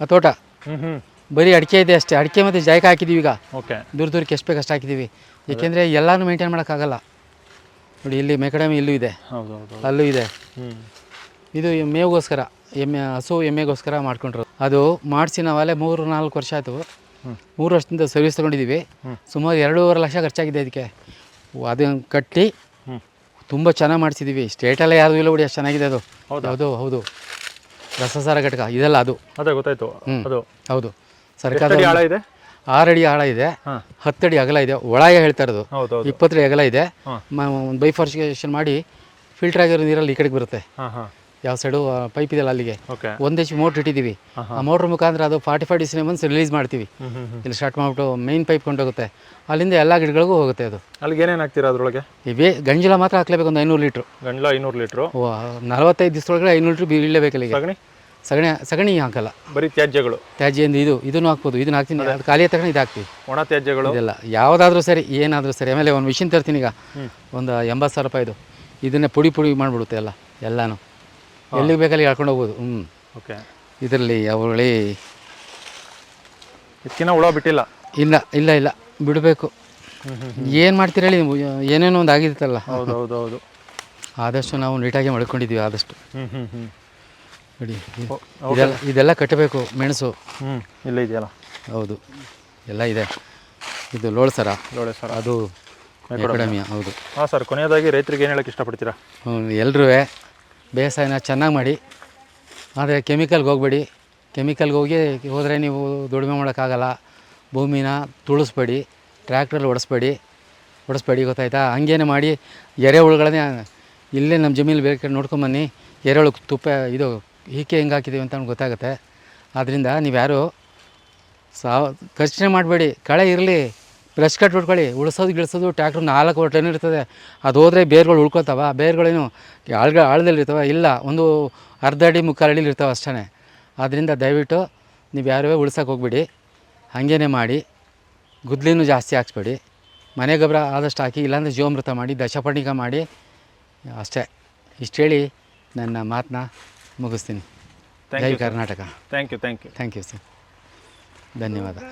ಆ ತೋಟ. ಹ್ಞೂ ಹ್ಮ್. ಬರೀ ಅಡಿಕೆ ಇದೆ ಅಷ್ಟೇ. ಅಡಿಕೆ ಮತ್ತು ಜಾಯ್ಕ ಹಾಕಿದ್ದೀವಿ ಈಗ. ಓಕೆ. ದೂರ ದೂರಕ್ಕೆ ಎಷ್ಟು ಬೇಕು ಅಷ್ಟು ಹಾಕಿದ್ದೀವಿ ಏಕೆಂದರೆ ಎಲ್ಲನೂ ಮೇಂಟೈನ್ ಮಾಡೋಕ್ಕಾಗಲ್ಲ. ನೋಡಿ ಇಲ್ಲಿ ಮೆಕಡಮಿ ಇಲ್ಲೂ ಇದೆ. ಹೌದು ಹೌದು ಅಲ್ಲೂ ಇದೆ. ಇದು ಮೇವಿಗೋಸ್ಕರ ಎಮ್ಮೆ ಹಸು ಎಮ್ಮೆಗೋಸ್ಕರ ಮಾಡ್ಕೊಂಡ್ರು. ಅದು ಮಾಡಿಸಿ ನಾವಲ್ಲೇ ಮೂರು ನಾಲ್ಕು ವರ್ಷ ಆಯಿತು. ಮೂರು ವರ್ಷದಿಂದ ಸರ್ವಿಸ್ ತೊಗೊಂಡಿದ್ದೀವಿ ಸುಮಾರು ಎರಡೂವರೆ ಲಕ್ಷ ಖರ್ಚಾಗಿದೆ ಅದಕ್ಕೆ ಅದನ್ನು ಕಟ್ಟಿ ಹ್ಞೂ ತುಂಬ ಚೆನ್ನಾಗಿ ಮಾಡಿಸಿದ್ದೀವಿ ಸ್ಟೇಟಲ್ಲೇ ಯಾರು ಇಲ್ಲ ಬಿಡಿ ಅಷ್ಟು ಚೆನ್ನಾಗಿದೆ ಅದು. ಹೌದು? ಹೌದು ರಸಸಾರ ಘಟಕ ಇದೆಲ್ಲ ಅದು. ಅದೇ ಗೊತ್ತಾಯ್ತು. ಅದು ಹೌದು. ಸರ್ಕಾರ ಇದೆ? ಆರು ಅಡಿ ಆಳ ಇದೆ ಹತ್ತಡಿ ಅಗಲ ಇದೆ. ಒಳಗೆ ಹೇಳ್ತಾ ಇರೋದು. ಅಡಿ ಅಗಲ ಇದೆ. ಒಂದು ಬೈಫಾರ್ಸಿಕೇಶನ್ ಮಾಡಿ ಫಿಲ್ಟರ್ ಆಗಿರೋ ನೀರಲ್ಲಿ ಈ ಕಡೆಗೆ ಬರುತ್ತೆ. ಯಾವ ಸೈಡು ಪೈಪ್ ಇದೆಯಲ್ಲ ಅಲ್ಲಿಗೆ. ಒಂದೇ ಮೋಟ್ರ್ ಇಟ್ಟಿದ್ದೀವಿ. ಆ ಮೋಟ್ರ್ ಮುಖಾಂತರ ಅದು forty five DC months release ಮಾಡ್ತೀವಿ ಇಲ್ಲಿ ಸ್ಟಾರ್ಟ್ ಮಾಡಿಬಿಟ್ಟು ಮೈನ್ ಪೈಪ್ ಕೊಂಡೋಗುತ್ತೆ. ಅಲ್ಲಿಂದ ಎಲ್ಲ ಗಿಡಗಳಿಗೂ ಹೋಗುತ್ತೆ ಅದು. ಅಲ್ಲಿಗೆ ಏನೇನು ಹಾಕ್ತೀರಾ ಅದರೊಳಗೆ? ಇವೇ ಗಂಜಲ ಮಾತ್ರ ಹಾಕ್ಲೇಬೇಕು ಒಂದು ಐನೂರು ಲೀಟ್ರ್ ಗಂಜಲ ಐನೂರು ಲೀಟ್ರು ನಲವತ್ತೈದು ದಿವಸದೊಳಗೆ ಐನೂರು ಲೀಟ್ರ್ ಬೀಳಲೇಬೇಕು ಅಲ್ಲಿಗೆ. ಸಗಣಿ ಸಗಣಿ ಹಾಕಲ್ಲ. ಬರೀ ತ್ಯಾಜ್ಯಗಳು. ತ್ಯಾಜ್ಯದಿಂದ ಇದು ಇದನ್ನು ಹಾಕ್ಬೋದು ಇದನ್ನ ಹಾಕ್ತೀನಿ. ಅದು. ಖಾಲಿ ತಗೊಂಡು ಇದು ಹಾಕ್ತೀವಿ ಒಣ ತ್ಯಾಜ್ಯಗಳು. ಇದೆಲ್ಲ. ಯಾವುದಾದ್ರೂ ಸರಿ ಏನಾದರೂ ಸರಿ. ಆಮೇಲೆ ಒಂದು ಮಿಷಿನ್ ತರ್ತೀನಿ ಈಗ. ಒಂದು ಎಂಬತ್ತು ಸಾವಿರ ರೂಪಾಯಿದು. ಇದನ್ನೇ ಪುಡಿ ಪುಡಿ ಮಾಡಿಬಿಡುತ್ತೆ ಎಲ್ಲ ಎಲ್ಲನೂ. ಎಲ್ಲಿಗೆ ಬೇಕಲ್ಲಿ ಹೇಳ್ಕೊಂಡು ಹೋಗ್ಬೋದು. ಹ್ಞೂ ಓಕೆ. ಇದರಲ್ಲಿ ಅವಳಿ ಇದಕ್ಕಿನ್ನ ಹುಳ ಬಿಟ್ಟಿಲ್ಲ. ಇಲ್ಲ ಇಲ್ಲ ಇಲ್ಲ. ಬಿಡಬೇಕು. ಏನು ಮಾಡ್ತೀರ ಹೇಳಿ? ಏನೇನೋ ಒಂದು ಆಗಿತ್ತಲ್ಲ. ಹೌದು ಹೌದು ಹೌದು ಆದಷ್ಟು ನಾವು ನೀಟಾಗಿ ಮಾಡ್ಕೊಂಡಿದ್ದೀವಿ ಆದಷ್ಟು. ಹ್ಞೂ ಹ್ಞೂ ಹ್ಞೂ ನೋಡಿ ಇದೆಲ್ಲ ಇದೆಲ್ಲ ಕಟ್ಟಬೇಕು ಮೆಣಸು. ಹ್ಞೂ ಇಲ್ಲ ಇದೆಯಲ್ಲ? ಹೌದು ಎಲ್ಲ ಇದೆ. ಇದು ಲೋಳ್ಸರ ಲೋಳೆ ಸರ್. ಅದು ಎಕಡಮಿಯ ಹೌದು. ಹಾಂ ಸರ್ ಕೊನೆಯದಾಗಿ ರೈತರಿಗೆ ಏನು ಹೇಳಕ್ಕೆ ಇಷ್ಟಪಡ್ತೀರಾ? ಎಲ್ಲರೂ ಬೇಸಾಯನ ಚೆನ್ನಾಗಿ ಮಾಡಿ. ಆದರೆ ಕೆಮಿಕಲ್ಗೆ ಹೋಗಬೇಡಿ. ಕೆಮಿಕಲ್ಗೆ ಹೋಗಿ ಹೋದರೆ ನೀವು ದುಡಿಮೆ ಮಾಡೋಕ್ಕಾಗಲ್ಲ. ಭೂಮಿನ ತುಳಿಸ್ಬೇಡಿ ಟ್ರ್ಯಾಕ್ಟ್ರಲ್ಲಿ ಹೊಡಿಸ್ಬೇಡಿ ಹೊಡಿಸ್ಬೇಡಿ ಗೊತ್ತಾಯ್ತಾ? ಹಂಗೇನೆ ಮಾಡಿ ಎರೆಹುಳುಗಳನ್ನೇ ಇಲ್ಲೇ ನಮ್ಮ ಜಮೀನಲ್ಲಿ ಬೇರೆ ಕಡೆ ನೋಡ್ಕೊಂಬನ್ನಿ ಎರೆಹುಳು ತುಪ್ಪ ಇದು ಹೀಗೆ ಹೆಂಗೆ ಹಾಕಿದ್ದೀವಿ ಅಂತ ಗೊತ್ತಾಗುತ್ತೆ. ಆದ್ದರಿಂದ ನೀವು ಯಾರು ಸಾವ ಖರ್ಚನೆ ಮಾಡಬೇಡಿ. ಕಳೆ ಇರಲಿ ಬ್ರಷ್ ಕಟ್ ಬಿಟ್ಕೊಳ್ಳಿ ಉಳಿಸೋದು, ಗಿಳಿಸೋದು ಟ್ಯಾಕ್ಟ್ರ್ ನಾಲ್ಕು ಹೊಟ್ಟೆನೂ ಇರ್ತದೆ. ಅದು ಹೋದರೆ ಬೇರ್ಗಳು ಉಳ್ಕೊತಾವ. ಬೇರ್ಗಳೇನು ಆಳದಲ್ಲಿ ಇರ್ತವೆ? ಇಲ್ಲ. ಒಂದು ಅರ್ಧ ಅಡಿ ಮುಕ್ಕಾಲು ಅಡಿಲಿ ಇರ್ತಾವೆ ಅಷ್ಟೇ ಆದ್ದರಿಂದ ದಯವಿಟ್ಟು ನೀವು ಯಾರೂ ಉಳ್ಸೋಕೆ ಹೋಗ್ಬೇಡಿ. ಹಾಗೇನೆ ಮಾಡಿ. ಗುದ್ಲಿನೂ ಜಾಸ್ತಿ ಹಾಕ್ಸ್ಬೇಡಿ. ಮನೆ ಗೊಬ್ಬರ ಆದಷ್ಟು ಹಾಕಿ, ಇಲ್ಲಾಂದರೆ ಜೀವಾಮೃತ ಮಾಡಿ ದಶಪರ್ಣಿಕ ಮಾಡಿ, ಅಷ್ಟೇ. ಇಷ್ಟು ಹೇಳಿ ನನ್ನ ಮಾತನ್ನ ಮುಗಿಸ್ತೀನಿ. Thank you, Karnataka. Thank you thank you thank you sir ಧನ್ಯವಾದ.